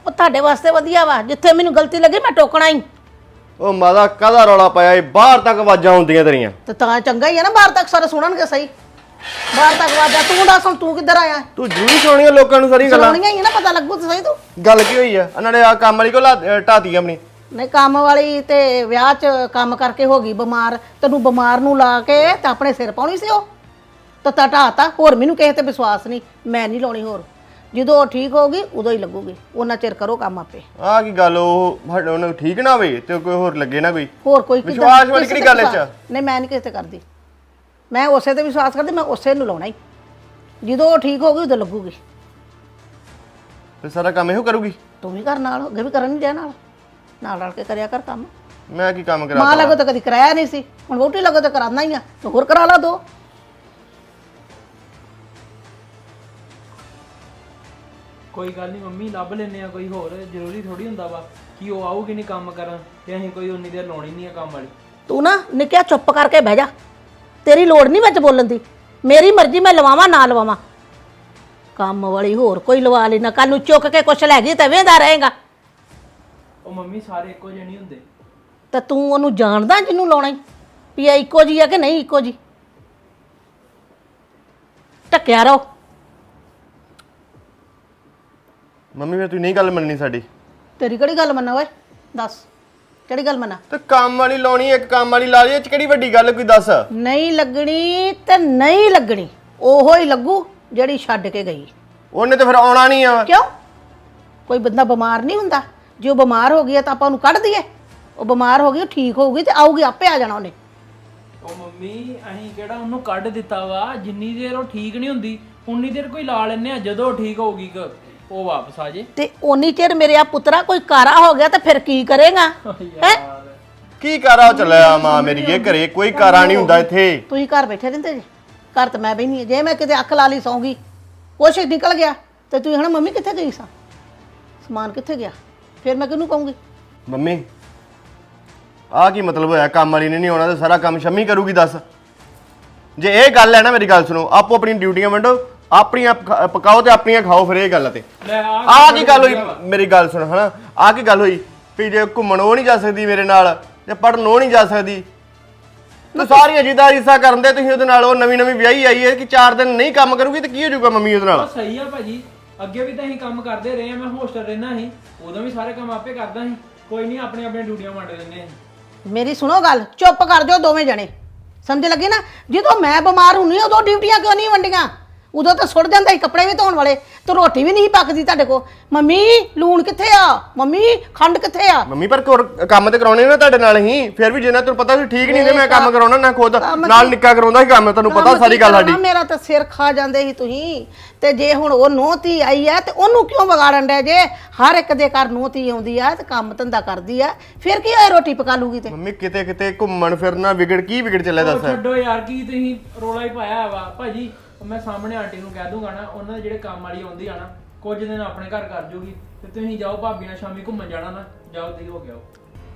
ਉਹ ਤੁਹਾਡੇ ਵਾਸਤੇ ਵਧੀਆ ਵਾ ਜਿੱਥੇ ਮੈਨੂੰ ਗਲਤੀ ਲੱਗੀ ਮੈਂ ਟੋਕਣਾ ਹੀ ਉਹ ਮਾਦਾ ਕਾਹਦਾ ਰੌਲਾ ਪਾਇਆ ਏ ਬਾਹਰ ਤੱਕ ਆਵਾਜ਼ਾਂ ਆਉਂਦੀਆਂ ਤੇਰੀਆਂ। ਤੇ ਤਾਂ ਚੰਗਾ ਹੀ ਹੈ ਨਾ ਬਾਹਰ ਤੱਕ ਸਾਰੇ ਸੁਣਨਗੇ ਸਹੀ। ਬਾਹਰ ਤੱਕ ਵਾਜਾ ਤੂੰ ਦੱਸ ਹੁਣ ਤੂੰ ਕਿੱਧਰ ਆਇਆ? ਤੂੰ ਜ਼ਰੂਰੀ ਸੁਣੀਆਂ ਲੋਕਾਂ ਨੂੰ ਸਾਰੀ ਗੱਲਾਂ। ਸੁਣਨੀਆਂ ਹੀ ਨਾ ਪਤਾ ਲੱਗੂ ਤੇ ਸਹੀ ਤੂੰ। ਗੱਲ ਕੀ ਹੋਈ ਆ? ਇਹਨਾਂ ਨੇ ਆ ਕੰਮ ਵਾਲੀ ਕੋਲ ਢਾਤੀ ਆਪਣੀ। ਨਹੀਂ ਕੰਮ ਵਾਲੀ ਤੇ ਵਿਆਹ 'ਚ ਕੰਮ ਕਰਕੇ ਹੋ ਗਈ ਬਿਮਾਰ। ਤੈਨੂੰ ਬਿਮਾਰ ਨੂੰ ਲਾ ਕੇ ਤੇ ਆਪਣੇ ਸਿਰ ਪਾਉਣੀ ਸੀ ਉਹ। ਤਾਂ ਤਾਂ ਢਾਤਾ ਹੋਰ ਮੈਨੂੰ ਕਿਸੇ ਤੇ ਵਿਸ਼ਵਾਸ ਨਹੀਂ ਮੈਂ ਨਹੀਂ ਲਾਉਣੀ ਹੋਰ। ਜਦੋਂ ਉਹ ਠੀਕ ਹੋਊਗੀ ਉਦੋਂ ਹੀ ਲੱਗੂਗੀ। ਉਹਨਾਂ ਚਿਰ ਕਰੋ ਕੰਮ ਆਪੇ। ਆਹ ਕੀ ਗੱਲ ਉਹ ਉਹਨੂੰ ਠੀਕ ਨਾ ਹੋਵੇ ਤੇ ਕੋਈ ਹੋਰ ਲੱਗੇ ਨਾ ਕੋਈ? ਹੋਰ ਕੋਈ ਕਿੱਦਾਂ- ਵਿਸ਼ਵਾਸ ਵਾਲੀ ਕਿਸੇ ਕਿਹੜੀ ਤੇ ਗੱਲ ਇਹ 'ਚ? ਵਿਸ਼ਵਾਸ- ਨਹੀਂ ਮੈਂ ਨਹੀਂ ਕਿਸੇ ਤੇ ਕਰਦੀ। ਮੈਂ ਉਸੇ ਤੇ ਵਿਸ਼ਵਾਸ ਕਰਦੀ ਮੈਂ ਉਸੇ ਨੂੰ ਲਾਉਣਾ ਹੀ। ਜਦੋਂ ਉਹ ਠੀਕ ਹੋਊਗੀ ਉਦੋਂ ਲੱਗੂਗੀ। ਤੇ ਸਾਰਾ ਕੰਮ ਇਹੋ ਕਰੂਗੀ? ਤੂੰ ਵੀ ਕਰ ਨਾਲ ਅੱਗੇ ਵੀ ਕਰਨ ਨਹੀਂ ਦਿਆ ਨਾਲ। ਨਾਲ ਰਲ ਕੇ ਕਰਿਆ ਕਰ ਕੰਮ। ਮੈਂ ਕੀ ਕੰਮ ਮਾਂ ਕਰਾਤਾ ਲੱਗੋ ਤਾਂ ਕਦੀ ਕਰਾਇਆ ਨਹੀਂ ਸੀ। ਹੁਣ ਵੋਟੀ ਲੱਗੋ ਤਾਂ ਕਰਾਉਣਾ ਹੀ ਆ। ਤੇ ਹੋਰ ਕਰਾ ਲਾ ਦੋ। ਕੋਈ ਗੱਲ ਨਹੀਂ ਮੰਮੀ ਲੱਭ ਲੈਨੇ ਆ ਕੋਈ ਹੋਰ ਜ਼ਰੂਰੀ ਥੋੜੀ ਹੁੰਦਾ ਵਾ ਕਿ ਉਹ ਆਊਗੀ ਨਹੀਂ ਕੰਮ ਕਰਨ ਤੇ ਅਸੀਂ ਕੋਈ ਉਨੀ ਦੇਰ ਲਾਉਣੀ ਨਹੀਂ ਆ ਕੰਮ ਵਾਲੀ। ਤੂੰ ਨਾ ਨਿੱਕਿਆ ਚੁੱਪ ਕਰਕੇ ਬਹਿ ਜਾ। ਤੇਰੀ ਲੋੜ ਨਹੀਂ ਵਿੱਚ ਬੋਲਣ ਦੀ। ਮੇਰੀ ਮਰਜ਼ੀ ਮੈਂ ਲਵਾਵਾਂ ਨਾ ਲਵਾਵਾਂ। ਕੰਮ ਵਾਲੀ ਹੋਰ ਕੋਈ ਲਵਾ ਲੈਣਾ ਕੱਲ ਨੂੰ ਚੁੱਕ ਕੇ ਕੁਛ ਲੈ ਗਈ ਤੇ ਵੇਂਦਾ ਰਹੇਗਾ। ਉਹ ਮੰਮੀ ਸਾਰੇ ਇੱਕੋ ਜਿਹੇ ਨਹੀਂ ਹੁੰਦੇ। ਤਾਂ ਤੂੰ ਉਹਨੂੰ ਜਾਣਦਾ ਜਿਹਨੂੰ ਲਾਉਣਾ ਈ? ਵੀ ਇਹ ਇੱਕੋ ਜੀ ਆ ਕਿ ਨਹੀਂ ਇੱਕੋ ਜੀ ਟੱਕਿਆ ਰਹੋ। ਮੰਮੀ ਫਿਰ ਤੂੰ ਨਹੀਂ ਗੱਲ ਮੰਨਣੀ ਸਾਡੀ। ਤੇਰੀ ਕਿਹੜੀ ਗੱਲ ਮੰਨਾ ਓਏ? ਦੱਸ ਕਿਹੜੀ ਗੱਲ ਮੰਨਾ? ਤੇ ਕੰਮ ਵਾਲੀ ਲਾਉਣੀ ਇੱਕ ਕੰਮ ਵਾਲੀ ਲਾ ਲਈ ਇਹ ਚ ਕਿਹੜੀ ਵੱਡੀ ਗੱਲ ਕੋਈ ਦੱਸ? ਨਹੀਂ ਲੱਗਣੀ ਤੇ ਨਹੀਂ ਲੱਗਣੀ ਉਹੋ ਹੀ ਲੱਗੂ ਜਿਹੜੀ ਛੱਡ ਕੇ ਗਈ। ਉਹਨੇ ਤੇ ਫਿਰ ਆਉਣਾ ਨਹੀਂ ਆ। ਕਿਉਂ? ਕੋਈ ਬੰਦਾ ਬਿਮਾਰ ਨਹੀਂ ਹੁੰਦਾ। ਜੇ ਉਹ ਬਿਮਾਰ ਹੋ ਗਿਆ ਤਾਂ ਆਪਾਂ ਉਹਨੂੰ ਕੱਢ ਦਈਏ। ਉਹ ਬਿਮਾਰ ਹੋ ਗਈ ਉਹ ਠੀਕ ਹੋਊਗੀ ਤੇ ਆਊਗੀ ਆਪੇ ਆ ਜਾਣਾ ਉਹਨੇ। ਉਹ ਮੰਮੀ ਅਸੀਂ ਕਿਹੜਾ ਉਹਨੂੰ ਕੱਢ ਦਿੱਤਾ ਵਾ? ਜਿੰਨੀ ਦੇਰ ਉਹ ਠੀਕ ਨਹੀਂ ਹੁੰਦੀ ਉਨੀ ਦੇਰ ਕੋਈ ਲਾ ਲੈਨੇ ਆ ਜਦੋਂ ਉਹ ਠੀਕ ਹੋਊਗੀ ਕ- ਉਹ ਵਾਪਸ ਆ ਜੇ। ਤੇ ਓਨੀ ਚਿਰ ਮੇਰੇ ਆ ਪੁੱਤਰਾ ਕੋਈ ਕਾਰਾ ਹੋ ਗਿਆ ਤਾਂ ਫਿਰ ਕੀ ਕਰੇਗਾ? ਹੈ? ਕੀ ਕਰਾ ਚੱਲਿਆ ਮਾਂ ਮੇਰੀ ਇਹ ਘਰੇ? ਕੋਈ ਕਾਰਾ ਨਹੀਂ ਹੁੰਦਾ ਇੱਥੇ। ਤੁਸੀਂ ਘਰ ਬੈਠੇ ਰਹਿੰਦੇ ਜੀ। ਘਰ ਤਾਂ ਮੈਂ ਬੈਣੀ ਜੇ ਮੈਂ ਕਿਤੇ ਅੱਖ ਲਾ ਲਈ ਸੌਂਗੀ ਕੁਛ ਨਿਕਲ ਗਿਆ ਤੇ ਤੁਸੀਂ ਹਣਾ ਮੰਮੀ ਕਿੱਥੇ ਗਈ ਸਾਂ? ਸਮਾਨ ਕਿੱਥੇ ਗਿਆ? ਫਿਰ ਮੈਂ ਕਿਹਨੂੰ ਕਹੂੰਗੀ? ਮੰਮੀ ਆਹ ਕੀ ਮਤਲਬ ਹੋਇਆ? ਕੰਮ ਵਾਲੀ ਨੇ ਨਹੀਂ ਆਉਣਾ ਤੇ ਸਾਰਾ ਕੰਮ ਸ਼ੰਮੀ ਕਰੂਗੀ ਦੱਸ। ਜੇ ਇਹ ਗੱਲ ਹੈ ਨਾ ਮੇਰੀ ਗੱਲ ਸੁਣੋ ਆਪੋ ਆਪਣੀ ਡਿਊਟੀਆਂ ਵੰਡੋ ਆਪਣੀਆਂ ਪਕਾਓ ਤੇ ਆਪਣੀਆਂ ਖਾਓ ਫਿਰ ਇਹ ਗੱਲ ਤੇ। ਲੈ ਆ ਆਹ ਕੀ ਗੱਲ ਹੋਈ? ਮੇਰੀ ਗੱਲ ਸੁਣ ਹਨਾ? ਆਹ ਕੀ ਗੱਲ ਹੋਈ? ਵੀ ਜੇ ਘੁੰਮਣ ਉਹ ਨਹੀਂ ਜਾ ਸਕਦੀ ਮੇਰੇ ਨਾਲ ਜੇ ਪੜਨ ਉਹ ਨਹੀਂ ਜਾ ਸਕਦੀ। ਤੇ ਸਾਰੀਆਂ ਜਿੱਦਾਂ ਰੀਸਾ ਕਰਨ ਦੇ ਤੁਸੀਂ ਉਹਦੇ ਨਾਲ ਉਹ ਨਵੀਂ ਨਵੀਂ ਵਿਆਹੀ ਆਈ ਹੈ ਕਿ 4 ਦਿਨ ਨਹੀਂ ਕੰਮ ਕਰੂਗੀ ਤੇ ਕੀ ਹੋ ਜਾਊਗਾ ਮੰਮੀ ਉਹਦੇ ਉਹ ਨਾਲ ਸਹੀ ਆ ਭਾਜੀ। ਅੱਗੇ ਵੀ ਤਾਂ ਅਸੀਂ ਕੰਮ ਕਰਦੇ ਰਹੇ ਆ ਮੈਂ ਹੋਸਟਲ ਰਹਿਣਾ ਸੀ। ਉਦੋਂ ਵੀ ਸਾਰੇ ਕੰਮ ਆਪੇ ਕਰਦਾ ਸੀ। ਕੋਈ ਨਹੀਂ ਆਪਣੇ ਆਪਣੇ ਡਿਊਟੀਆਂ ਵੰਡ ਲੈਂਦੇ ਅਸੀਂ ਮੇਰੀ ਸੁਣੋ ਗੱਲ ਚੁੱਪ ਕਰ ਜਾਓ ਦੋਵੇਂ ਜਣੇ। ਸਮਝ ਲੱਗੀ ਨਾ? ਜਦੋਂ ਮੈਂ ਬਿਮਾਰ ਹੁੰਨੀ ਉਦੋਂ ਡਿਊਟੀਆਂ ਕਿਉਂ ਨਹੀਂ ਵੰਡੀਆਂ? ਉਦੋਂ ਤਾਂ ਸੁੱਟ ਜਾਂਦਾ ਸੀ ਕੱਪੜੇ ਵੀ ਧੋਣ ਵਾਲੇ ਤੇ ਰੋਟੀ ਵੀ ਨਹੀਂ ਪੱਕਦੀ ਤੁਹਾਡੇ ਕੋ ਮੰਮੀ ਲੂਣ ਕਿੱਥੇ ਆ? ਮੰਮੀ ਖੰਡ ਕਿੱਥੇ ਆ? ਮੰਮੀ ਪਰ ਕੋਰ- ਕੰਮ ਤੇ ਕਰਾਉਣੇ ਨਾ ਤੁਹਾਡੇ ਨਾਲ ਹੀ। ਫਿਰ ਵੀ ਜਿੰਨਾ ਤੁਹਾਨੂੰ ਪਤਾ ਸੀ ਠੀਕ ਨਹੀਂ ਤੇ ਮੈਂ ਕੰਮ ਕਰਾਉਣਾ ਨਾ ਖੁਦ। ਨਾਲ ਨਿੱਕਾ ਕਰਾਉਂਦਾ ਸੀ ਕੰਮ ਤੁਹਾਨੂੰ ਪਤਾ ਸਾਰੀ ਗੱਲ? ਸਾਡੀ। ਮੇਰਾ ਤਾਂ ਸਿਰ ਖਾ ਜਾਂਦੇ ਸੀ ਤੁਸੀਂ। ਤੇ ਜੇ ਹੁਣ ਉਹ ਨੋਹ ਧੀ ਆਈ ਆ ਤੇ ਉਹਨੂੰ ਕਿਉਂ ਵਿਗਾੜਨ ਡਿਆ ਜੇ? ਹਰ ਇੱਕ ਦੇ ਘਰ ਨੋਹ ਧੀ ਆਉਂਦੀ ਆ ਤੇ ਕੰਮ ਧੰਦਾ ਕਰਦੀ ਆ। ਫਿਰ ਕੀ ਹੋਇਆ ਰੋਟੀ ਪਕਾ ਲੂਗੀ ਤੇ? ਮੰਮੀ ਕਿਤੇ ਕਿਤੇ ਘੁੰਮਣ ਫਿਰਨਾ ਵਿਗੜ ਕੀ ਵਿਗੜ ਚੱਲਿਆ ਦੱਸ? ਛੱਡੋ ਯਾਰ ਕੀ ਤੁਸੀਂ ਰੋਲਾ ਹੀ ਪਾਇਆ ਵਾ? ਭਾਜੀ ਮੈਂ ਸਾਹਮਣੇ ਆਂਟੀ ਨੂੰ ਕਹਿ ਦੂੰਗਾ ਨਾ ਉਹਨਾਂ ਦੇ ਜਿਹੜੇ ਕੰਮ ਵਾਲੀ ਆਉਂਦੀ ਆ ਨਾ ਕੁਝ ਦਿਨ ਆਪਣੇ ਘਰ ਕਰ ਜੂਗੀ ਤੇ ਤੁਸੀਂ ਜਾਓ ਭਾਬੀ ਨਾਲ ਸ਼ਾਮੀ ਘੁੰਮਣ ਜਾਣਾ ਨਾ ਜਾਓ ਤੇ ਹੋ ਗਿਆ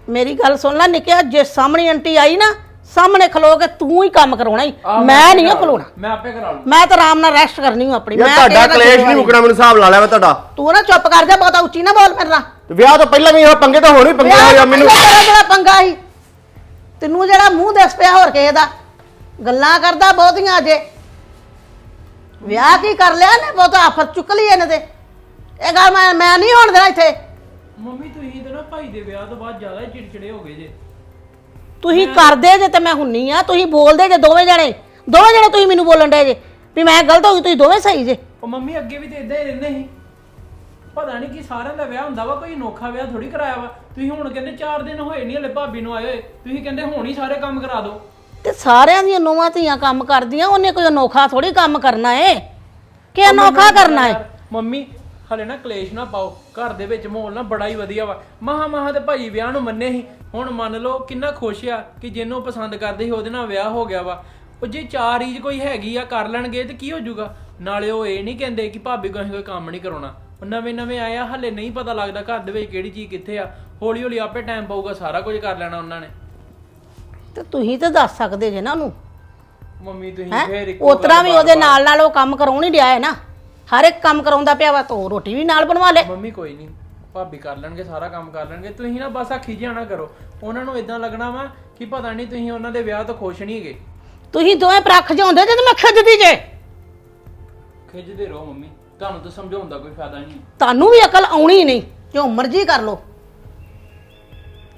ਮੇਰੀ ਗੱਲ ਸੁਣ ਲੈ ਨਿੱਕਿਆ ਜੇ ਸਾਹਮਣੇ ਆਂਟੀ ਆਈ ਨਾ ਸਾਹਮਣੇ ਖਲੋ ਕੇ ਤੂੰ ਹੀ ਕੰਮ ਕਰਾਉਣਾ ਈ। ਮੈਂ ਨਹੀਂ ਖਲੋਣਾ। ਮੈਂ ਆਪੇ ਕਰਾ ਲੂੰ ਮੈਂ ਤਾਂ ਆਰਾਮ ਨਾਲ ਰੈਸਟ ਕਰਨੀ ਹੂੰ ਆਪਣੀ। ਮੈਂ ਤੁਹਾਡਾ ਕਲੇਸ਼ ਨਹੀਂ। ਮੁਕਣਾ ਮੈਨੂੰ ਹਿਸਾਬ ਲਾ ਲਿਆ ਮੈਂ ਤੁਹਾਡਾ। ਤੂੰ ਨਾ ਚੁੱਪ ਕਰ ਜਾ ਬਹੁਤਾ ਉੱਚੀ ਨਾ ਬੋਲ ਮੇਰੇ ਨਾਲ। ਵਿਆਹ ਤੋਂ ਪਹਿਲਾਂ ਵੀ ਇਹ ਪੰਗੇ ਤਾਂ ਹੋਣੇ ਪੰਗੇ ਹੋਇਆ ਮੈਨੂੰ। ਜਿਹੜਾ ਪੰਗਾ ਸੀ? ਤੈਨੂੰ ਜਿਹੜਾ ਮੂੰਹ ਦਿਸ ਪਿਆ ਹੋਰ ਕਿਸੇ ਦਾ? ਗੱਲਾਂ ਕਰਦਾ ਬਹੁਤੀਆਂ ਅਜੇ। ਵਿਆਹ ਕੀ ਕਰ ਲਿਆ ਨੇ ਬਹੁਤਾ ਆਫਰ ਚੁੱਕ ਲਈ ਇਹਨੇ ਤੇ। ਇਹ ਗੱਲ ਮੈਂ ਮੈਂ ਨਹੀਂ ਹੋਣ ਦੇਣਾ ਇੱਥੇ। ਮੰਮੀ ਤੁਸੀਂ ਤਾਂ ਨਾ ਭਾਈ ਦੇ ਵਿਆਹ ਤੋਂ ਬਾਅਦ ਜ਼ਿਆਦਾ ਹੀ ਚਿੜਚਿੜੇ ਹੋ ਗਏ ਜੇ। ਤੁਸੀਂ ਕਰਦੇ ਜੇ ਤੇ ਮੈਂ ਹੁੰਨੀ ਆ। ਤੁਸੀਂ ਬੋਲਦੇ ਜੇ ਦੋਵੇਂ ਜਣੇ। ਦੋਵੇਂ ਜਣੇ ਤੁਸੀਂ ਮੈਨੂੰ ਬੋਲਣ ਡਏ ਜੇ। ਵੀ ਮੈਂ ਗਲਤ ਹੋ ਗਈ ਤੁਸੀਂ ਦੋਵੇਂ ਸਹੀ ਜੇ। ਉਹ ਮੰਮੀ ਅੱਗੇ ਵੀ ਤੇ ਇਦਾਂ ਹੀ ਰਹਿੰਦੇ ਸੀ। ਪਤਾ ਨਹੀਂ ਕਿ ਸਾਰਿਆਂ ਦਾ ਵਿਆਹ ਹੁੰਦਾ ਵਾ ਕੋਈ ਅਨੋਖਾ ਵਿਆਹ ਥੋੜੀ ਕਰਾਇਆ ਵਾ। ਤੁਸੀਂ ਹੁਣ ਕਹਿੰਦੇ 4 ਦਿਨ ਹੋਏ ਨਹੀਂ ਹਲੇ ਭਾਬੀ ਨੂੰ ਆਏ ਹੋਏ। ਤੁਸੀਂ ਕਹਿੰਦੇ ਹੁਣ ਹੀ ਸਾਰੇ ਕੰਮ ਕਰਾ ਦਿਓ। ਤੇ ਸਾਰਿਆਂ ਦੀਆਂ ਨੋਵਾਂ ਧੀਆਂ ਕੰਮ ਕਰਦੀਆਂ ਉਹਨੇ ਕੋਈ ਅਨੋਖਾ ਥੋੜੀ ਕੰਮ ਕਰਨਾ ਏ? ਕਿ ਅਨੋਖਾ ਕਰਨਾ ਏ? ਮੰਮੀ ਹਲੇ ਨਾ ਕਲੇਸ਼ ਨਾ ਪਾਓ। ਘਰ ਦੇ ਵਿੱਚ ਮਾਹੌਲ ਨਾ ਬੜਾ ਹੀ ਵਧੀਆ ਵਾ। ਮਹਾ ਮਹਾ ਤੇ ਭਾਈ ਵਿਆਹ ਨੂੰ ਮੰਨੇ ਸੀ। ਹੁਣ ਮੰਨ ਲਓ ਕਿੰਨਾ ਖੁਸ਼ ਆ ਕਿ ਜਿਹਨੂੰ ਪਸੰਦ ਕਰਦੇ ਸੀ ਉਹਦੇ ਨਾਲ ਵਿਆਹ ਹੋ ਗਿਆ ਵਾ। ਉਹ ਜੇ ਚਾਰ ਈਜ ਕੋਈ ਹੈਗੀ ਆ ਕਰ ਲੈਣਗੇ ਤੇ ਕੀ ਹੋ ਜਾਊਗਾ? ਨਾਲੇ ਉਹ ਇਹ ਨਹੀਂ ਕਹਿੰਦੇ ਕਿ ਭਾਬੀ ਕੋਈ ਕੋਈ ਕੰਮ ਨਹੀਂ ਕਰਾਉਣਾ। ਉਹ ਨਵੇਂ ਨਵੇਂ ਆਏ ਆ ਹਲੇ ਨਹੀਂ ਪਤਾ ਲੱਗਦਾ ਘਰ ਦੇ ਵਿੱਚ ਕਿਹੜੀ ਚੀਜ਼ ਕਿੱਥੇ ਆ। ਹੌਲੀ ਹੌਲੀ ਆਪੇ ਟਾਈਮ ਪਾਊਗਾ ਸਾਰਾ ਕੁਝ ਕਰ ਲੈਣਾ ਉਹਨਾਂ ਨੇ। ਤੇ ਤੁਸੀਂ ਤਾਂ ਦੱਸ ਸਕਦੇ ਜੇ ਨਾ ਉਹਨੂੰ। ਮੰਮੀ ਤੁਸੀਂ ਫੇਰ ਇੱਕੋ ਉਤਰਾ ਵੀ ਉਹਦੇ। ਨਾਲ ਨਾਲ ਉਹ ਕੰਮ ਕਰਾਉਣ ਹੀ ਡਿਆ ਹੈ ਨਾ। ਹਰ ਇੱਕ ਕੰਮ ਕਰਾਉਂਦਾ ਪਿਆ ਵਾ ਤੋ ਰੋਟੀ ਵੀ ਨਾਲ ਬਣਵਾ ਲੈ। ਮੰਮੀ ਕੋਈ ਨਹੀਂ। ਭਾਬੀ ਕਰ ਲੈਣਗੇ ਸਾਰਾ ਕੰਮ ਕਰ ਲੈਣਗੇ। ਤੁਸੀਂ ਨਾ ਬਸ ਆਖੀ ਜਿਹਾ ਨਾ ਕਰੋ। ਉਹਨਾਂ ਨੂੰ ਇਦਾਂ ਲੱਗਣਾ ਵਾ ਕਿ ਪਤਾ ਨਹੀਂ ਤੁਸੀਂ ਉਹਨਾਂ ਦੇ ਵਿਆਹ ਤੋਂ ਖੁਸ਼ ਨਹੀਂ ਹੈਗੇ। ਤੁਸੀਂ ਦੋਵੇਂ ਪ੍ਰਖ ਜਾਉਂਦੇ ਜਦ ਮੈਂ ਖਿੱਚਦੀ ਜੇ। ਖਿੱਚਦੇ ਰਹੋ ਮੰਮੀ। ਤੁਹਾਨੂੰ ਤਾਂ ਸਮਝਾਉਣ ਦਾ ਕੋਈ ਫਾਇਦਾ ਨਹੀਂ। ਤੁਹਾਨੂੰ ਵੀ ਅਕਲ ਆਉਣੀ ਨਹੀਂ। ਜੋ ਮਰਜ਼ੀ ਕਰ ਲੋ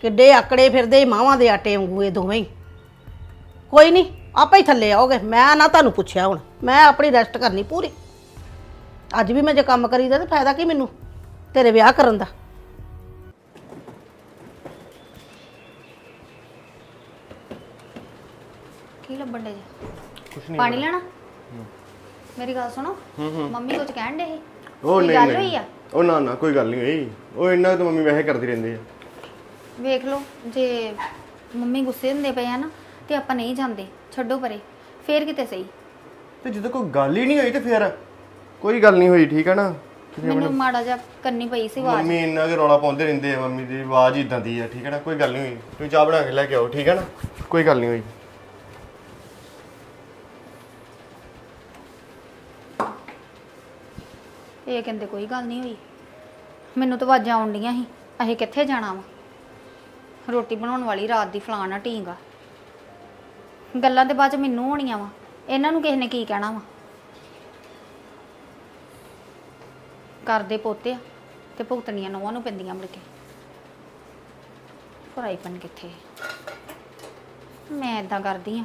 ਕਿੱਡੇ ਆਕੜੇ ਫਿਰਦੇ ਮਾਵਾਂ ਦੇ ਆਟੇ ਵਾਂਗੂ ਇਹ ਦੋਵੇਂ ਹੀ। ਕੋਈ ਨਹੀਂ ਆਪੇ ਹੀ ਥੱਲੇ ਆਓਗੇ। ਮੈਂ ਨਾ ਤੁਹਾਨੂੰ ਪੁੱਛਿਆ ਹੁਣ ਮੈਂ ਆਪਣੀ ਰੈਸਟ ਕਰਨੀ ਪੂਰੀ। ਅੱਜ ਵੀ ਮੈਂ ਜੇ ਕੰਮ ਕਰੀਦਾ ਤੇ ਫਾਇਦਾ ਕੀ ਮੈਨੂੰ ਤੇਰੇ ਵਿਆਹ ਕਰਨ ਦਾ। ਕੀ ਲੱਭਣ ਡੇ ਜੀ? ਕੁਛ ਨਹੀਂ ਪਾਣੀ ਲੈਣਾ? ਮੇਰੀ ਗੱਲ ਸੁਣੋ ਮੰਮੀ ਕੁਝ ਕਹਿਣ ਡੇ ਸੀ? ਉਹ ਕੋਈ ਨਹੀਂ ਗੱਲ ਹੋਈ ਨਹੀਂ ਆ? ਉਹ ਨਾ ਨਾ ਕੋਈ ਗੱਲ ਨਹੀਂ ਹੋਈ। ਉਹ ਇੰਨਾ ਤਾਂ ਮੰਮੀ ਵੈਸੇ ਕਰਦੀ ਰਹਿੰਦੀ ਆ। ਵੇਖ ਲਓ ਜੇ ਮੰਮੀ ਗੁੱਸੇ ਹੁੰਦੇ ਪਏ ਆ ਨਾ ਤੇ ਆਪਾਂ ਨਹੀਂ ਜਾਂਦੇ ਛੱਡੋ ਪਰੇ ਫੇਰ ਕਿਤੇ ਸਹੀ। ਤੇ ਜਦੋਂ ਕੋਈ ਗੱਲ ਹੀ ਨਹੀਂ ਹੋਈ ਤੇ ਫਿਰ? ਕੋਈ ਗੱਲ ਨਹੀਂ ਹੋਈ ਠੀਕ ਹੈ ਨਾ? ਮੈਨੂੰ ਮਾੜਾ ਜਿਹਾ ਕਰਨੀ ਪਈ ਸੀ ਆਵਾਜ਼। ਮੰਮੀ ਇੰਨਾ ਕਿ ਰੌਲਾ ਪਾਉਂਦੇ ਰਹਿੰਦੇ ਆ ਮੰਮੀ ਦੀ ਆਵਾਜ਼ ਇਦਾਂ ਦੀ ਆ ਠੀਕ ਹੈ ਨਾ? ਕੋਈ ਗੱਲ ਨਹੀਂ ਹੋਈ ਤੁਸੀਂ ਚਾਹ ਬਣਾ ਕੇ ਲੈ ਕੇ ਆਓ ਠੀਕ ਹੈ ਨਾ? ਕੋਈ ਗੱਲ ਨਹੀਂ ਹੋਈ। ਇਹ ਕਹਿੰਦੇ ਕੋਈ ਗੱਲ ਨਹੀਂ ਹੋਈ। ਮੈਨੂੰ ਤਾਂ ਆਵਾਜ਼ਾਂ ਆਉਂਦੀਆਂ ਸੀ ਅਸੀਂ ਕਿੱਥੇ ਜਾਣਾ ਵਾ? ਰੋਟੀ ਬਣਾਉਣ ਵਾਲੀ ਰਾਤ ਦੀ ਫਲਾਣਾ ਢੀਂਗਾ ਗੱਲਾਂ ਤੇ ਬਾਅਦ ਚ ਮੈਨੂੰ ਹੋਣੀਆਂ ਵਾ। ਇਹਨਾਂ ਨੂੰ ਕਿਸੇ ਨੇ ਕੀ ਕਹਿਣਾ ਵਾ? ਕਰਦੇ ਪੋਤੇ ਆ ਤੇ ਭੁਗਤਣੀਆਂ ਨੌਵਾਂ ਨੂੰ ਪੈਂਦੀਆਂ ਮੁੜ ਕੇ। ਫਰਾਈਪਨ ਕਿੱਥੇ? ਮੈਂ ਇਦਾਂ ਕਰਦੀ ਆ।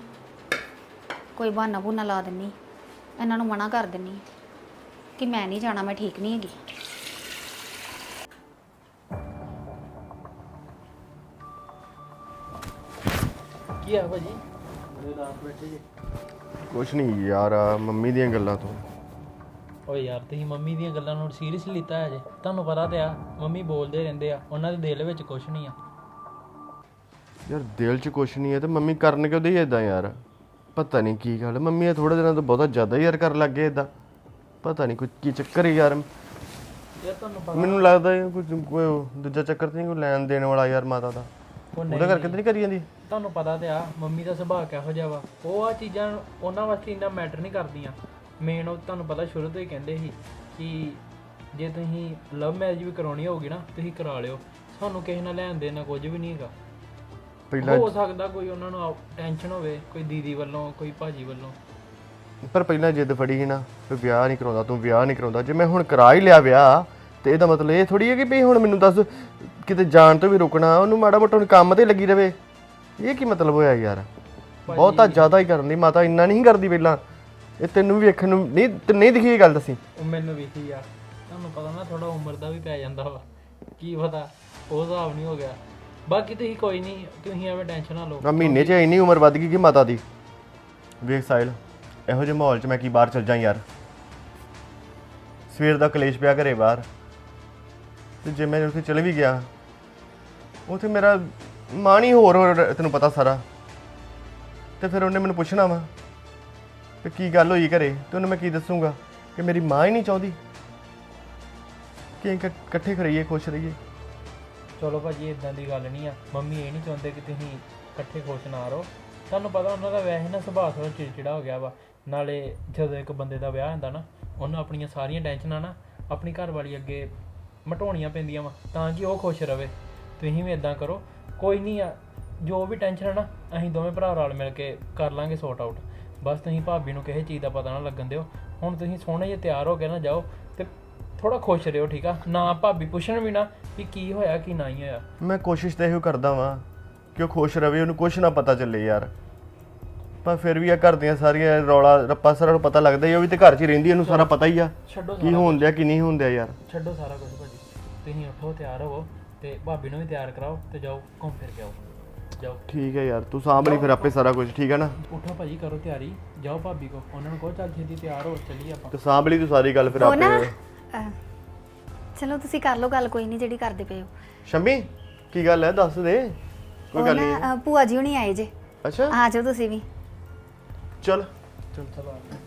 ਕੋਈ ਬਹਾਨਾ ਬੁਨਾ ਲਾ ਦਿੰਨੀ। ਇਹਨਾਂ ਨੂੰ ਮਨਾ ਕਰ ਦਿੰਨੀ ਕਿ ਮੈਂ ਨਹੀਂ ਜਾਣਾ, ਮੈਂ ਠੀਕ ਨਹੀਂ ਹੈਗੀ। ਕੀ ਆ ਭਾਜੀ? ਉਹਦੇ ਰਾਤ ਬੈਠੇ ਜੀ ਕੁਛ ਨਹੀਂ ਯਾਰ ਮੰਮੀ ਦੀਆਂ ਗੱਲਾਂ ਤੋਂ। ਓਏ ਯਾਰ ਤੁਸੀਂ ਮੰਮੀ ਦੀਆਂ ਗੱਲਾਂ ਨੂੰ ਸੀਰੀਅਸਲੀ ਲਿੱਤਾ ਹੈ ਜੇ ਤੁਹਾਨੂੰ ਪਤਾ ਤੇ ਆ ਮੰਮੀ ਬੋਲਦੇ ਰਹਿੰਦੇ ਆ ਉਹਨਾਂ ਦੇ ਦਿਲ ਵਿੱਚ ਕੁਝ ਨਹੀਂ ਆ। ਯਾਰ ਦਿਲ 'ਚ ਕੁਛ ਨਹੀਂ ਹੈ ਤੇ ਮੰਮੀ ਕਰਨ ਕਿਉਂ ਦਈ ਇਦਾਂ ਯਾਰ? ਪਤਾ ਨਹੀਂ ਕੀ ਗੱਲ ਮੰਮੀ ਇਹ ਥੋੜੇ ਦਿਨਾਂ ਤੋਂ ਬਹੁਤਾ ਜ਼ਿਆਦਾ ਯਾਰ ਕਰਨ ਲੱਗ ਗਏ ਇਦਾਂ ਪਤਾ ਨਹੀਂ ਕੋਈ ਕੀ ਚੱਕਰ ਹੈ ਯਾਰ। ਯਾਰ ਤੁਹਾਨੂੰ ਪਤਾ ਮੈਨੂੰ ਲੱਗਦਾ ਇਹ ਕੁਝ ਕੋਈ ਦੂਜਾ ਚੱਕਰ ਤੇ ਨਹੀਂ ਕੋਈ ਲੈਣ ਦੇਣ ਵਾਲਾ ਯਾਰ ਮਾਤਾ ਦਾ। ਉਹ ਉਹਦਾ ਕਰਕੇ ਤੇ ਨਹੀਂ। ਕਰੀ ਜਾਂਦੀ? ਤੁਹਾਨੂੰ ਪਤਾ ਤੇ ਆ ਮੰਮੀ ਦਾ ਸੁਭਾਅ ਕਿਹੋ ਜਿਹਾ ਵਾ। ਉਹ ਆ ਚੀਜ਼ਾਂ ਉਹਨਾਂ ਵਾਸਤੇ ਇੰਨਾ ਮੈਟਰ ਨਹੀਂ ਕਰਦੀਆਂ। ਮੇਨ ਉਹ ਤੁਹਾਨੂੰ ਪਤਾ ਸ਼ੁਰੂ ਤੋਂ ਹੀ ਕਹਿੰਦੇ ਸੀ ਕਿ ਜੇ ਤੁਸੀਂ ਲਵ ਮੈਰਿਜ ਵੀ ਕਰਾਉਣੀ ਹੋਊਗੀ ਨਾ ਤੁਸੀਂ ਕਰਾ ਲਿਓ। ਸਾਨੂੰ ਕਿਸੇ ਨਾਲ ਲੈਣ ਦੇਣ ਨਾਲ ਕੁਝ ਵੀ ਨਹੀਂ ਹੈਗਾ। ਪਹਿਲਾਂ ਹੋ ਸਕਦਾ ਕੋਈ ਉਹਨਾਂ ਨੂੰ ਟੈਨਸ਼ਨ ਹੋਵੇ ਕੋਈ ਦੀਦੀ ਵੱਲੋਂ ਕੋਈ ਭਾਜੀ ਵੱਲੋਂ। ਪਰ ਪਹਿਲਾਂ ਜਿੱਦ ਫੜੀ ਸੀ ਨਾ ਵੀ ਵਿਆਹ ਨਹੀਂ ਕਰਾਉਂਦਾ ਤੂੰ ਵਿਆਹ ਨਹੀਂ ਕਰਾਉਂਦਾ। ਜੇ ਮੈਂ ਹੁਣ ਕਰਾ ਹੀ ਲਿਆ ਵਿਆਹ ਤੇ ਇਹਦਾ ਮਤਲਬ ਇਹ ਥੋੜੀ ਹੈ ਕਿ ਵੀ ਹੁਣ ਮੈਨੂੰ ਦੱਸ ਕਿਤੇ ਜਾਣ ਤੋਂ ਵੀ ਰੁਕਣਾ ਉਹਨੂੰ ਮਾੜਾ ਮੋਟਾ ਹੁਣ ਕੰਮ ਤੇ ਲੱਗੀ ਰਵੇ। ਇਹ ਕੀ ਮਤਲਬ ਹੋਇਆ ਯਾਰ? ਬਹੁਤਾ ਜ਼ਿਆਦਾ ਹੀ ਕਰਨ ਦੀ ਮਾਤਾ ਇੰਨਾ ਨਹੀਂ ਕਰਦੀ ਪਹਿਲਾਂ। ਇਹ ਤੈਨੂੰ ਵੀ ਵੇਖਣ ਨੂੰ ਨਹੀਂ ਤੇ ਨਹੀਂ ਦਿਖੀ ਇਹ ਗੱਲ ਦੱਸੀ? ਉਹ ਮੈਨੂੰ ਵੀ ਸੀ ਯਾਰ ਤੁਹਾਨੂੰ ਪਤਾ ਨਾ ਥੋੜਾ ਉਮਰ ਦਾ ਵੀ ਪੈ ਜਾਂਦਾ ਵਾ। ਕੀ ਪਤਾ ਉਹ ਹਿਸਾਬ ਨਹੀਂ ਹੋ ਗਿਆ। ਬਾਕੀ ਤੁਸੀਂ ਕੋਈ ਨਹੀਂ ਤੁਸੀਂ ਐਵੇਂ ਟੈਨਸ਼ਨ ਨਾ ਲਓ। ਆ ਮਹੀਨੇ 'ਚ ਇੰਨੀ ਉਮਰ ਵੱਧ ਗਈ ਕਿ ਮਾਤਾ ਦੀ। ਵੇਖ ਸਾਹਿਲ ਇਹੋ ਜਿਹੇ ਮਾਹੌਲ 'ਚ ਮੈਂ ਕੀ ਬਾਹਰ ਚੱਲ ਜਾਂ ਯਾਰ? ਸਵੇਰ ਦਾ ਕਲੇਸ਼ ਪਿਆ ਘਰੇ ਬਾਹਰ। ਤੇ ਜੇ ਮੈਂ ਉੱਥੇ ਚਲੇ ਵੀ ਗਿਆ ਉੱਥੇ ਮੇਰਾ ਮਾਂ ਨਹੀਂ ਹੋਰ ਹੋਰ ਤੈਨੂੰ ਪਤਾ ਸਾਰਾ। ਤੇ ਫਿਰ ਉਹਨੇ ਮੈਨੂੰ ਪੁੱਛਣਾ ਵਾ ਕਿ ਕੀ ਗੱਲ ਹੋਈ ਘਰੇ? ਤੇ ਉਹਨੂੰ ਮੈਂ ਕੀ ਦੱਸੂਗਾ ਕਿ ਮੇਰੀ ਮਾਂ ਹੀ ਨਹੀਂ ਚਾਹੁੰਦੀ ਕਿ ਅਸੀਂ ਇਕ- ਇਕੱਠੇ ਖੜੀਏ ਖੁਸ਼ ਰਹੀਏ। ਚਲੋ ਭਾਜੀ ਇਦਾਂ ਦੀ ਗੱਲ ਨਹੀਂ ਆ। ਮੰਮੀ ਇਹ ਨਹੀਂ ਚਾਹੁੰਦੇ ਕਿ ਤੁਸੀਂ ਇਕੱਠੇ ਖੁਸ਼ ਨਾ ਰਹੋ। ਤੁਹਾਨੂੰ ਪਤਾ ਉਹਨਾਂ ਦਾ ਵੈਸੇ ਨਾ ਸੁਭਾਅ ਥੋੜਾ ਚਿੜਚਿੜਾ ਹੋ ਗਿਆ ਵਾ। ਨਾਲੇ ਜਦੋਂ ਇੱਕ ਬੰਦੇ ਦਾ ਵਿਆਹ ਹੁੰਦਾ ਨਾ, ਉਹਨੂੰ ਆਪਣੀਆਂ ਸਾਰੀਆਂ ਟੈਨਸ਼ਨਾਂ ਨਾ ਆਪਣੀ ਘਰ ਵਾਲੀ ਅੱਗੇ ਮਟਾਉਣੀਆਂ ਪੈਂਦੀਆਂ ਵਾ, ਤਾਂ ਕਿ ਉਹ ਖੁਸ਼ ਰਵੇ। ਤੁਸੀਂ ਵੀ ਇਦਾਂ ਕਰੋ ਕੋਈ ਨਹੀਂ ਆ ਜੋ ਵੀ ਟੈਨਸ਼ਨ ਹੈ ਨਾ ਅਸੀਂ ਦੋਵੇਂ ਭਰਾ ਰਲ ਮਿਲ ਕੇ ਕਰ ਲਾਂਗੇ ਸੌਟ ਆਊਟ ਬਸ ਤੁਸੀਂ ਭਾਬੀ ਨੂੰ ਕਿਸੇ ਚੀਜ਼ ਦਾ ਪਤਾ ਨਾ ਲੱਗਣ ਦਿਓ। ਹੁਣ ਤੁਸੀਂ ਸੋਹਣੇ ਜਿਹੇ ਤਿਆਰ ਹੋ ਕੇ ਨਾ ਜਾਓ ਤੇ ਥੋੜਾ ਖੁਸ਼ ਰਹੋ ਠੀਕ ਆ? ਨਾ ਭਾਬੀ ਪੁੱਛਣ ਵੀ ਨਾ ਵੀ ਕੀ ਹੋਇਆ ਕੀ ਨਹੀਂ ਹੋਇਆ। ਮੈਂ ਕੋਸ਼ਿਸ਼ ਤਾਂ ਇਹੋ ਕਰਦਾ ਵਾਂ ਕਿ ਉਹ ਖੁਸ਼ ਰਵੇ ਉਹਨੂੰ ਕੁਝ ਨਾ ਪਤਾ ਚੱਲੇ ਯਾਰ। ਪਰ ਫਿਰ ਵੀ ਆ ਘਰ ਦੀਆਂ ਸਾਰੀਆਂ ਰੌਲਾ ਰੱਪਾ ਸਾਰਾ ਨੂੰ ਪਤਾ ਲੱਗਦਾ ਹੀ ਆ, ਉਹ ਵੀ ਤੇ ਘਰ 'ਚ ਹੀ ਰਹਿੰਦੀ ਇਹਨੂੰ ਸਾਰਾ ਪਤਾ ਹੀ ਆ ਛੱਡੋ ਕੀ ਹੋਣ ਦਿਆ ਕੀ ਨਹੀਂ ਹੋਣ ਦਿਆ ਯਾਰ। ਛੱਡੋ ਸਾਰਾ ਕੁਝ ਭਾਜੀ। ਤੁਸੀਂ ਉੱਠੋ ਤਿਆਰ ਹੋਵੋ। ਤੇ ਭਾਬੀ ਨੂੰ ਵੀ ਤਿਆਰ ਕਰਾਓ ਤੇ ਜਾਓ ਘੁੰਮ ਫਿਰ ਕੇ ਆਓ। ਜਾਓ। ਠੀਕ ਹੈ ਯਾਰ ਤੂੰ ਸਾਂਭ ਲਈ ਫਿਰ ਆਪੇ ਸਾਰਾ ਕੁਝ ਠੀਕ ਹੈ ਨਾ? ਉੱਠੋ ਭਾਜੀ ਕਰੋ ਤਿਆਰੀ। ਜਾਓ ਭਾਬੀ ਕੋ ਉਹਨਾਂ ਨੂੰ ਕਹੋ ਚੱਲ ਛੇਤੀ ਤਿਆਰ ਹੋ ਚੱਲੀਏ ਆਪਾਂ। ਤੇ ਸਾਂਭ ਲਈ ਤੂੰ ਸਾਰੀ ਗੱਲ ਫਿਰ ਉਹ ਨਾ ਆਪੇ ਅਹ, ਚਲੋ ਤੁਸੀਂ ਕਰ ਲਓ ਗੱਲ ਕੋਈ ਨਹੀਂ ਜਿਹੜੀ ਕਰਦੇ ਪਏ ਹੋ। ਸ਼ੰਮੀ ਕੀ ਗੱਲ ਹੈ? ਦੱਸ ਦੇ। ਕੋਈ ਉਹ ਗੱਲ ਨਹੀਂ ਨਾ। ਅਹ, ਭੂਆ ਜੀ ਹੁਣੀ ਆਏ ਜੇ। ਅੱਛਾ। ਆ ਜਾਓ ਤੁਸੀਂ ਵੀ। ਚਲ। ਚਲ ਚਲੋ ਭਾਜੀ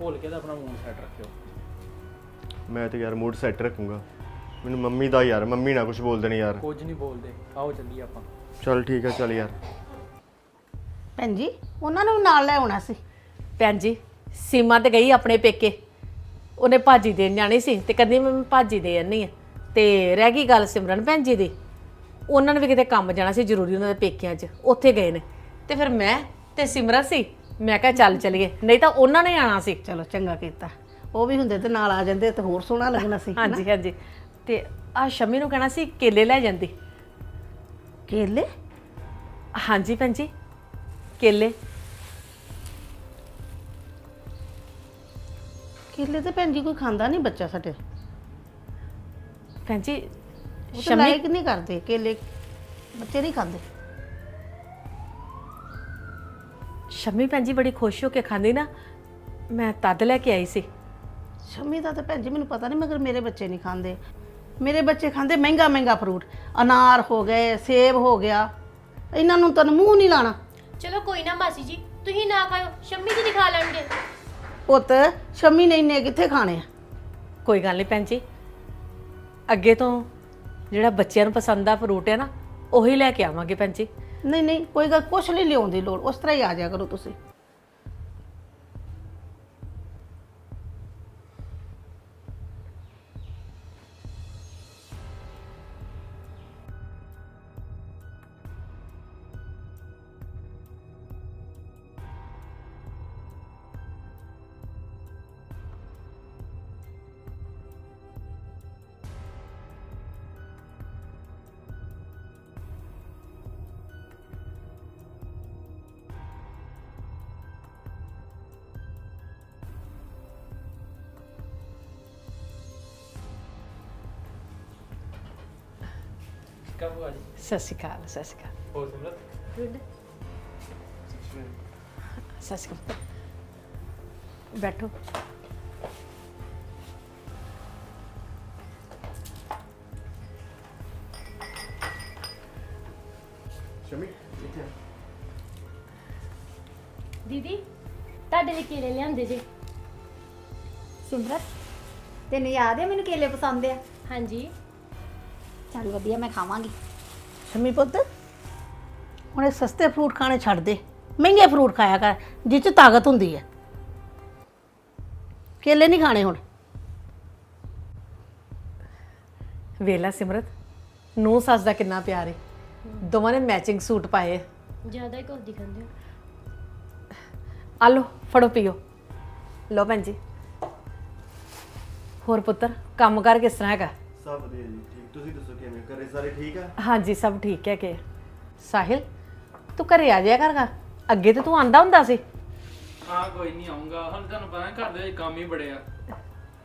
ਭੁੱਲ ਕੇ ਤਾਂ ਆਪਣਾ ਮੂਡ ਸੈੱਟ ਰੱਖਿਓ। ਮੈਂ ਤੇ ਯਾਰ ਮੂਡ ਸੈੱਟ ਰੱਖੂੰਗਾ। ਮੈਨੂੰ ਮੰਮੀ ਦਾ ਯਾਰ ਮੰਮੀ ਨਾ ਕੁਝ ਬੋਲ ਦੇਣੀ ਯਾਰ। ਕੁਝ ਨਹੀਂ ਬੋਲਦੇ। ਆਓ ਚੱਲੀਏ ਆਪਾਂ। ਚਲ ਠੀਕ ਹੈ ਚੱਲ ਯਾਰ। ਭੈਣ ਜੀ ਉਹਨਾਂ ਨੂੰ ਨਾਲ ਲੈ ਆਉਣਾ ਸੀ। ਭੈਣ ਜੀ ਸੀਮਾ ਤੇ ਗਈ ਆਪਣੇ ਪੇਕੇ। ਉਹਨੇ ਭਾਜੀ ਦੇਣ ਜਾਣੀ ਸੀ ਤੇ ਕਹਿੰਦੀ ਮੈਂ ਭਾਜੀ ਦੇ ਆਨੀ ਆ। ਤੇ ਰਹਿ ਗਈ ਗੱਲ ਸਿਮਰਨ ਭੈਣ ਜੀ ਦੀ। ਉਹਨਾਂ ਨੇ ਵੀ ਕਿਤੇ ਕੰਮ ਜਾਣਾ ਸੀ ਜ਼ਰੂਰੀ ਉਹਨਾਂ ਦੇ ਪੇਕਿਆਂ 'ਚ। ਉੱਥੇ ਗਏ ਨੇ। ਤੇ ਫਿਰ ਮੈਂ ਤੇ ਸਿਮਰਨ ਸੀ। ਮੈਂ ਕਿਹਾ ਚੱਲ ਚਲੀਏ। ਨਹੀਂ ਤਾਂ ਉਹਨਾਂ ਨੇ ਆਣਾ ਸੀ। ਚਲੋ ਚੰਗਾ ਕੀਤਾ। ਉਹ ਵੀ ਹੁੰਦੇ ਤੇ ਨਾਲ ਆ ਜਾਂਦੇ ਤੇ ਹੋਰ ਸੋਹਣਾ ਲੱਗਣਾ ਸੀ ਹਾਂਜੀ ਹਾਂਜੀ। ਤੇ ਆ ਸ਼ਮੀ ਨੂੰ ਕਹਿਣਾ ਸੀ ਕੇਲੇ ਲੈ ਜਾਂਦੀ। ਕੇਲੇ? ਹਾਂਜੀ ਭੈਣ ਜੀ ਕੇਲੇ। ਕੇਲੇ ਤੇ ਭੈਣ ਜੀ ਕੋਈ ਖਾਂਦਾ ਨਹੀਂ ਬੱਚਾ ਸਾਡੇ? ਭੈਣ ਜੀ ਉਹ ਤਾਂ ਸ਼ਮੀ ਲਾਇਕ ਨਹੀਂ ਕਰਦੇ ਕੇਲੇ ਬੱਚੇ ਨਹੀਂ ਖਾਂਦੇ। ਸ਼ਮੀ ਭੈਣ ਜੀ ਬੜੀ ਖੁਸ਼ ਹੋ ਕੇ ਖਾਂਦੀ ਨਾ ਮੈਂ ਤਦ ਲੈ ਕੇ ਆਈ ਸੀ। ਸ਼ਮੀ ਦਾ ਤਾਂ ਭੈਣ ਜੀ ਮੈਨੂੰ ਪਤਾ ਨਹੀਂ ਮਗਰ ਮੇਰੇ ਬੱਚੇ ਨਹੀਂ ਖਾਂਦੇ। ਮੇਰੇ ਬੱਚੇ ਖਾਂਦੇ ਮਹਿੰਗਾ ਮਹਿੰਗਾ ਫਰੂਟ ਅਨਾਰ ਹੋ ਗਏ ਸੇਬ ਹੋ ਗਿਆ। ਇਹਨਾਂ ਨੂੰ ਤਾਂ ਮੂੰਹ ਨਹੀਂ ਲਾਣਾ। ਚਲੋ ਕੋਈ ਨਾ ਮਾਸੀ ਜੀ ਤੁਸੀਂ ਨਾ ਖਾਓ ਸ਼ੰਮੀ ਜੀ ਨਹੀਂ ਖਾ ਲੈਣਗੇ। ਪੁੱਤ ਸ਼ਮੀ ਨੇ ਇੰਨੇ ਕਿੱਥੇ ਖਾਣੇ ਆ? ਕੋਈ ਗੱਲ ਨਹੀਂ ਭੈਣ ਜੀ। ਅੱਗੇ ਤੋਂ ਜਿਹੜਾ ਬੱਚਿਆਂ ਨੂੰ ਪਸੰਦ ਆ ਫਰੂਟ ਹੈ ਨਾ ਉਹੀ ਲੈ ਕੇ ਆਵਾਂਗੇ ਭੈਣ ਜੀ। ਨਹੀਂ ਨਹੀਂ, ਕੋਈ ਗੱਲ ਕੁਛ ਨਹੀਂ ਲਿਆਉਣ ਦੀ ਲੋੜ, ਉਸ ਤਰ੍ਹਾਂ ਹੀ ਆ ਜਾਇਆ ਕਰੋ ਤੁਸੀਂ। ਜੀ ਸਤਿ ਸ਼੍ਰੀ ਅਕਾਲ ਸਤਿ ਸ਼੍ਰੀ ਅਕਾਲ ਹੋ ਸਿਮਰਤ ਸਤਿ ਸ਼੍ਰੀ ਅਕਾਲ ਬੈਠੋ ਸ਼ਮੀ ਇੱਥੇ ਆ। ਦੀਦੀ ਤੁਹਾਡੇ ਲਈ ਕੇਲੇ ਲਿਆਂਦੇ ਜੇ ਸਿਮਰਤ ਤੈਨੂੰ ਯਾਦ ਹੈ ਮੈਨੂੰ ਕੇਲੇ ਪਸੰਦ ਆ ਹਾਂਜੀ ਚੱਲ ਵਧੀਆ ਮੈਂ ਖਾਵਾਂਗੀ। ਸ਼ਮੀ ਪੁੱਤ ਹੁਣ ਇਹ ਸਸਤੇ ਫਰੂਟ ਖਾਣੇ ਛੱਡ ਦੇ। ਮਹਿੰਗੇ ਫਰੂਟ ਖਾਇਆ ਕਰ ਜਿਸ ਚ ਤਾਕਤ ਹੁੰਦੀ ਹੈ। ਕੇਲੇ ਨਹੀਂ ਖਾਣੇ ਹੁਣ। ਵੇਲਾ ਸਿਮਰਤ ਨੂੰ ਸੱਸ ਦਾ ਕਿੰਨਾ ਪਿਆਰ ਹੈ ਦੋਵਾਂ ਨੇ ਮੈਚਿੰਗ ਸੂਟ ਪਾਏ ਆ। ਜ਼ਿਆਦਾ ਹੀ ਕੁਝ ਦਿਖਾਉਂਦੇ ਹੋ। ਆ ਫੜੋ ਪੀਓ। ਲਓ ਭੈਣ ਜੀ। ਹੋਰ ਪੁੱਤਰ ਕੰਮ ਕਰ ਕਿਸ ਤਰ੍ਹਾਂ ਹੈਗਾ? ਸਭ ਵਧੀਆ ਜੀ ਤੁਸੀਂ ਦੱਸੋ ਕਿਵੇਂ ਘਰੇ ਸਾਰੇ ਠੀਕ ਆ? ਹਾਂਜੀ ਸਭ ਠੀਕ ਹੈ ਕਿ। ਸਾਹਿਲ ਤੂੰ ਘਰੇ ਆ ਜਾਇਆ ਕਰਗਾ? ਅੱਗੇ ਤੇ ਤੂੰ ਆਂਦਾ ਹੁੰਦਾ ਸੀ। ਹਾਂ ਕੋਈ ਨਹੀਂ ਆਉਂਗਾ ਹੁਣ ਤੁਹਾਨੂੰ ਪਤਾ ਘਰ ਦੇ ਵਿੱਚ ਕੰਮ ਹੀ ਬੜੇ ਆ।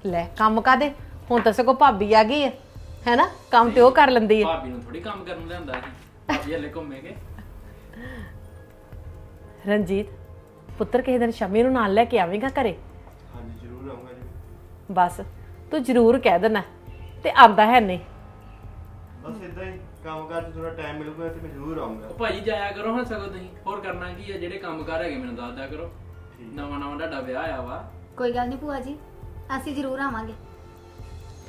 ਲੈ ਕੰਮ ਕਾਦੇ ਹੁਣ ਤਾਂ ਸਗੋਂ ਭਾਬੀ ਆ ਗਈ ਹੈ ਹੈਨਾ? ਕੰਮ ਤੇ ਉਹ ਕਰ ਲੈਂਦੀ ਹੈ ਭਾਬੀ ਨੂੰ ਥੋੜੀ ਕੰਮ ਕਰਨ ਲਿਆਂਦਾ ਸੀ। ਭਾਬੀ ਹਲੇ ਘੁੰਮੇਗੇ ਰਣਜੀਤ ਪੁੱਤਰ ਕਿਸੇ ਦਿਨ ਸ਼ਮੀ ਨੂੰ ਨਾਲ ਲੈ ਕੇ ਆਵੇਂਗਾ ਘਰੇ? ਹਾਂਜੀ ਜ਼ਰੂਰ ਆਉਂਗਾ ਜੀ। ਬਸ ਤੂੰ ਜ਼ਰੂਰ ਕਹਿ ਦੇਣਾ ਤੇ ਆਂਦਾ ਹੈ ਨਹੀਂ। ਬਸ ਇਦਾਂ ਹੀ ਕੰਮ ਕਾਰ 'ਚ ਥੋੜਾ ਟਾਈਮ ਮਿਲੂਗਾ ਤੇ ਮੈਂ ਜ਼ਰੂਰ ਆਉਂਗਾ ਉਹ ਭਾਜੀ ਜਾਇਆ ਕਰੋ ਹੁਣ ਸਗੋਂ ਤੁਸੀਂ। ਹੋਰ ਕਰਨਾ ਕੀ ਆ? ਜਿਹੜੇ ਕੰਮ ਕਰ ਹੈਗੇ ਮੈਨੂੰ ਦੱਸ ਦਿਆ ਕਰੋ। ਨਵਾਂ ਨਵਾਂ ਤੁਹਾਡਾ ਵਿਆਹ ਆਇਆ ਵਾ। ਕੋਈ ਗੱਲ ਨਹੀਂ ਭੂਆ ਜੀ ਅਸੀਂ ਜ਼ਰੂਰ ਆਵਾਂਗੇ।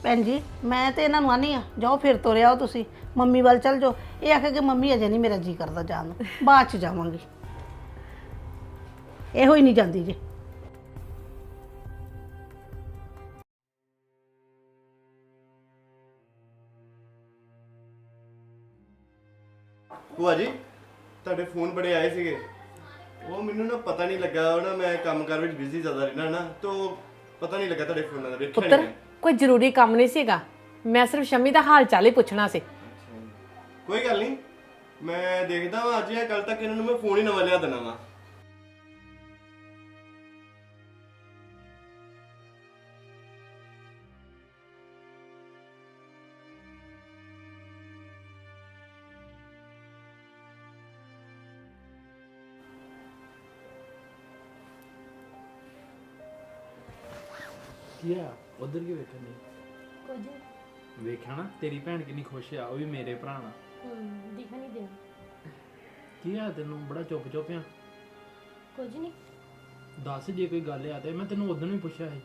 ਭੈਣ ਜੀ ਮੈਂ ਤੇ ਇਹਨਾਂ ਨੂੰ ਆਨੀ ਆ। ਜਾਓ ਫਿਰ ਤੁਰ ਆਓ ਤੁਸੀਂ। ਮੰਮੀ ਵੱਲ ਚੱਲ ਜਾਓ। ਇਹ ਆਖੇ ਕਿ ਮੰਮੀ ਅਜੇ ਨਹੀਂ ਮੇਰਾ ਜੀ ਕਰਦਾ ਜਾਣ ਨੂੰ। ਬਾਅਦ ਚ ਜਾਵਾਂਗੀ। ਇਹੋ ਹੀ ਨਹੀਂ ਜਾਂਦੀ ਜੀ। ਭੂਆ ਜੀ ਤੁਹਾਡੇ ਫੋਨ ਬੜੇ ਆਏ ਸੀਗੇ। ਉਹ ਮੈਨੂੰ ਨਾ ਪਤਾ ਨਹੀਂ ਲੱਗਾ ਉਹ ਨਾ ਮੈਂ ਕੰਮਕਾਰ ਵਿੱਚ ਬਿਜ਼ੀ ਜ਼ਿਆਦਾ ਰਹਿਣਾ ਨਾ ਤੋਂ ਪਤਾ ਨਹੀਂ ਲੱਗਾ ਤੁਹਾਡੇ ਫੋਨਾਂ ਦਾ ਵੇਖਿਆ ਪੁੱਤਰ ਨਹੀਂ ਕੋਈ ਜ਼ਰੂਰੀ ਕੰਮ ਨਹੀਂ ਸੀਗਾ। ਮੈਂ ਸਿਰਫ ਸ਼ਮੀ ਦਾ ਹਾਲ ਚਾਲ ਹੀ ਪੁੱਛਣਾ ਸੀ। ਕੋਈ ਗੱਲ ਨਹੀਂ ਮੈਂ ਦੇਖਦਾ ਵਾਂ ਅੱਜ ਜਾਂ ਕੱਲ ਤੱਕ ਇਹਨਾਂ ਨੂੰ ਮੈਂ ਫੋਨ ਹੀ ਨਵਾਂ ਲਿਆ ਦੇਣਾ ਵਾ। ਕੀ ਆ ਉਧਰ ਕੀ ਵੇਖਣ ਦੀ ਕੁਝ ਵੇਖਿਆ ਨਾ ਤੇਰੀ ਭੈਣ ਕਿੰਨੀ ਖੁਸ਼ ਆ ਉਹ ਵੀ ਮੇਰੇ ਭਰਾ ਨਾਲ। ਹਮ ਦਿਖਾ ਨਹੀਂ ਦਿਆ। ਕੀ ਆ ਤੈਨੂੰ ਬੜਾ ਚੁੱਪ ਚੁੱਪ ਆ? ਕੁਝ ਨਹੀਂ ਦੱਸ ਜੇ ਕੋਈ ਗੱਲ ਆ ਤੇ ਮੈਂ ਤੈਨੂੰ ਉਦੋਂ ਵੀ ਪੁੱਛਿਆ ਸੀ।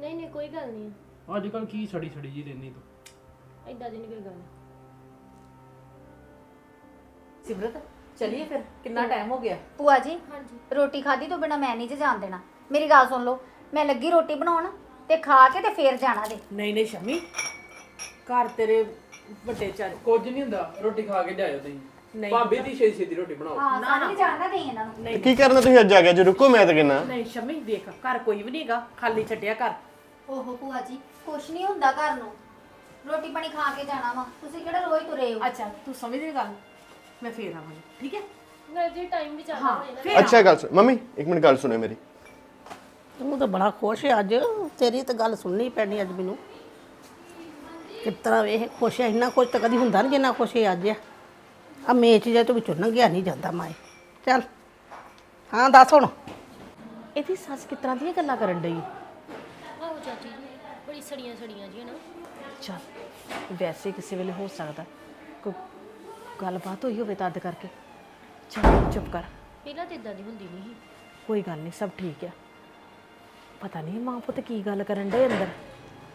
ਨਹੀਂ ਨਹੀਂ ਕੋਈ ਗੱਲ ਨਹੀਂ ਅੱਜ ਕੱਲ ਕੀ ਸੜੀ ਸੜੀ ਜੀ ਰਹਿਨੀ ਤੂੰ? ਐਦਾਂ ਦੀ ਨਹੀਂ ਕੋਈ ਗੱਲ। ਸਿਮਰਤ ਚਲਿਏ ਫਿਰ? ਕਿੰਨਾ ਟਾਈਮ ਹੋ ਗਿਆ? ਭੂਆ ਜੀ ਹਾਂਜੀ। ਰੋਟੀ ਖਾਦੀ ਤੋਂ ਬਿਨਾ ਮੈਂ ਨਹੀਂ ਜੇ ਜਾਣ ਦੇਣਾ। ਮੇਰੀ ਗੱਲ ਸੁਣ ਲਓ ਮੈਂ ਲੱਗੀ ਰੋਟੀ ਬਣਾਉਣ। ਤੇ ਖਾ ਕੇ ਤੇ ਫੇਰ ਜਾਣਾ ਦੇ ਨਹੀਂ ਨਹੀਂ ਸ਼ਮੀ ਘਰ ਤੇਰੇ ਵੱਡੇ ਚਾਰੇ ਕੁਝ ਨਹੀਂ ਹੁੰਦਾ ਰੋਟੀ ਖਾ ਕੇ ਲਿਆਇਓ ਤੁਸੀਂ। ਨਹੀਂ ਭਾਬੀ ਦੀ ਛੇਤੀ ਛੇਤੀ ਰੋਟੀ ਬਣਾਓ। ਹਾਂ ਸਾਰੇ ਜਾਣਦਾ ਨਹੀਂ ਇਹਨਾਂ ਨੂੰ। ਕੀ ਕਰਨਾ ਤੁਸੀਂ ਅੱਜ ਆ ਗਿਆ ਜੀ ਰੁਕੋ ਮੈਂ ਤਾਂ ਕਿੰਨਾ। ਨਹੀਂ ਸ਼ਮੀ ਦੇਖ ਘਰ ਕੋਈ ਵੀ ਨਹੀਂਗਾ ਖਾਲੀ ਛੱਡਿਆ ਘਰ। ਓਹੋ ਭੂਆ ਜੀ ਕੁਛ ਨਹੀਂ ਹੁੰਦਾ ਘਰ ਨੂੰ। ਰੋਟੀ ਪਾਣੀ ਖਾ ਕੇ ਜਾਣਾ ਵਾ। ਤੁਸੀਂ ਕਿਹੜਾ ਰੋਜ਼ ਤੁਰੇ ਹੋ? ਅੱਛਾ ਤੂੰ ਸਮਝਦੀ ਗੱਲ? ਮੈਂ ਫੇਰ ਆਵਾਂਗੀ ਠੀਕ ਹੈ? ਨਾ ਜੀ ਟਾਈਮ ਵੀ ਚੱਲਦਾ ਹਾਂ ਹੋਏ ਨਾ। ਫੇਰ ਅੱਛਾ ਗੱਲ ਸੁਣ। ਮੰਮੀ ਇੱਕ ਮਿੰਟ ਗੱਲ ਸੁਣਿਓ ਮੇਰੀ। ਤੂੰ ਤਾਂ ਬੜਾ ਖੁਸ਼ ਹੈ ਅੱਜ। ਤੇਰੀ ਤਾਂ ਗੱਲ ਸੁਣਨੀ ਪੈਣੀ ਅੱਜ ਮੈਨੂੰ। ਕਿਸ ਤਰ੍ਹਾਂ ਵੇਖ ਖੁਸ਼ ਹੈ ਇੰਨਾ ਖੁਸ਼ ਤਾਂ ਕਦੀ ਹੁੰਦਾ ਨਹੀਂ ਜਿੰਨਾ ਖੁਸ਼ ਹੈ ਅੱਜ। ਆ ਮੇਚ ਜੇ ਤੋਂ ਵਿੱਚੋਂ ਲੰਘਿਆ ਨਹੀਂ ਜਾਂਦਾ ਮਾਏ। ਚੱਲ ਹਾਂ ਦੱਸ ਹੁਣ। ਇਹਦੀ ਸੱਸ ਕਿਸ ਤਰ੍ਹਾਂ ਦੀਆਂ ਗੱਲਾਂ ਕਰਨ ਡਈ? ਆਹੋ ਚਾਚੀ ਜੀ ਬੜੀ ਸੜੀਆਂ ਸੜੀਆਂ ਜੀ ਨਾ। ਚੱਲ ਵੈਸੇ ਕਿਸੇ ਵੇਲੇ ਹੋ ਸਕਦਾ। ਕੋਈ ਗੱਲਬਾਤ ਹੋਈ ਹੋਵੇ ਤਦ ਕਰਕੇ। ਚੱਲ ਚੁੱਪ ਕਰ। ਪਹਿਲਾਂ ਤੇ ਇਦਾਂ ਦੀ ਹੁੰਦੀ ਨਹੀਂ ਸੀ। ਕੋਈ ਗੱਲ ਨਹੀਂ ਸਭ ਠੀਕ ਆ। ਪਤਾ ਨਹੀਂ ਮਾਂ ਪੁੱਤ ਕੀ ਗੱਲ ਕਰਨ ਡੇ ਅੰਦਰ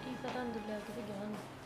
ਕੀ ਪਤਾ ਅੰਦਰ ਲੈ ਕੇ ਤੇ ਗਿਆ ਹੋਣਾ।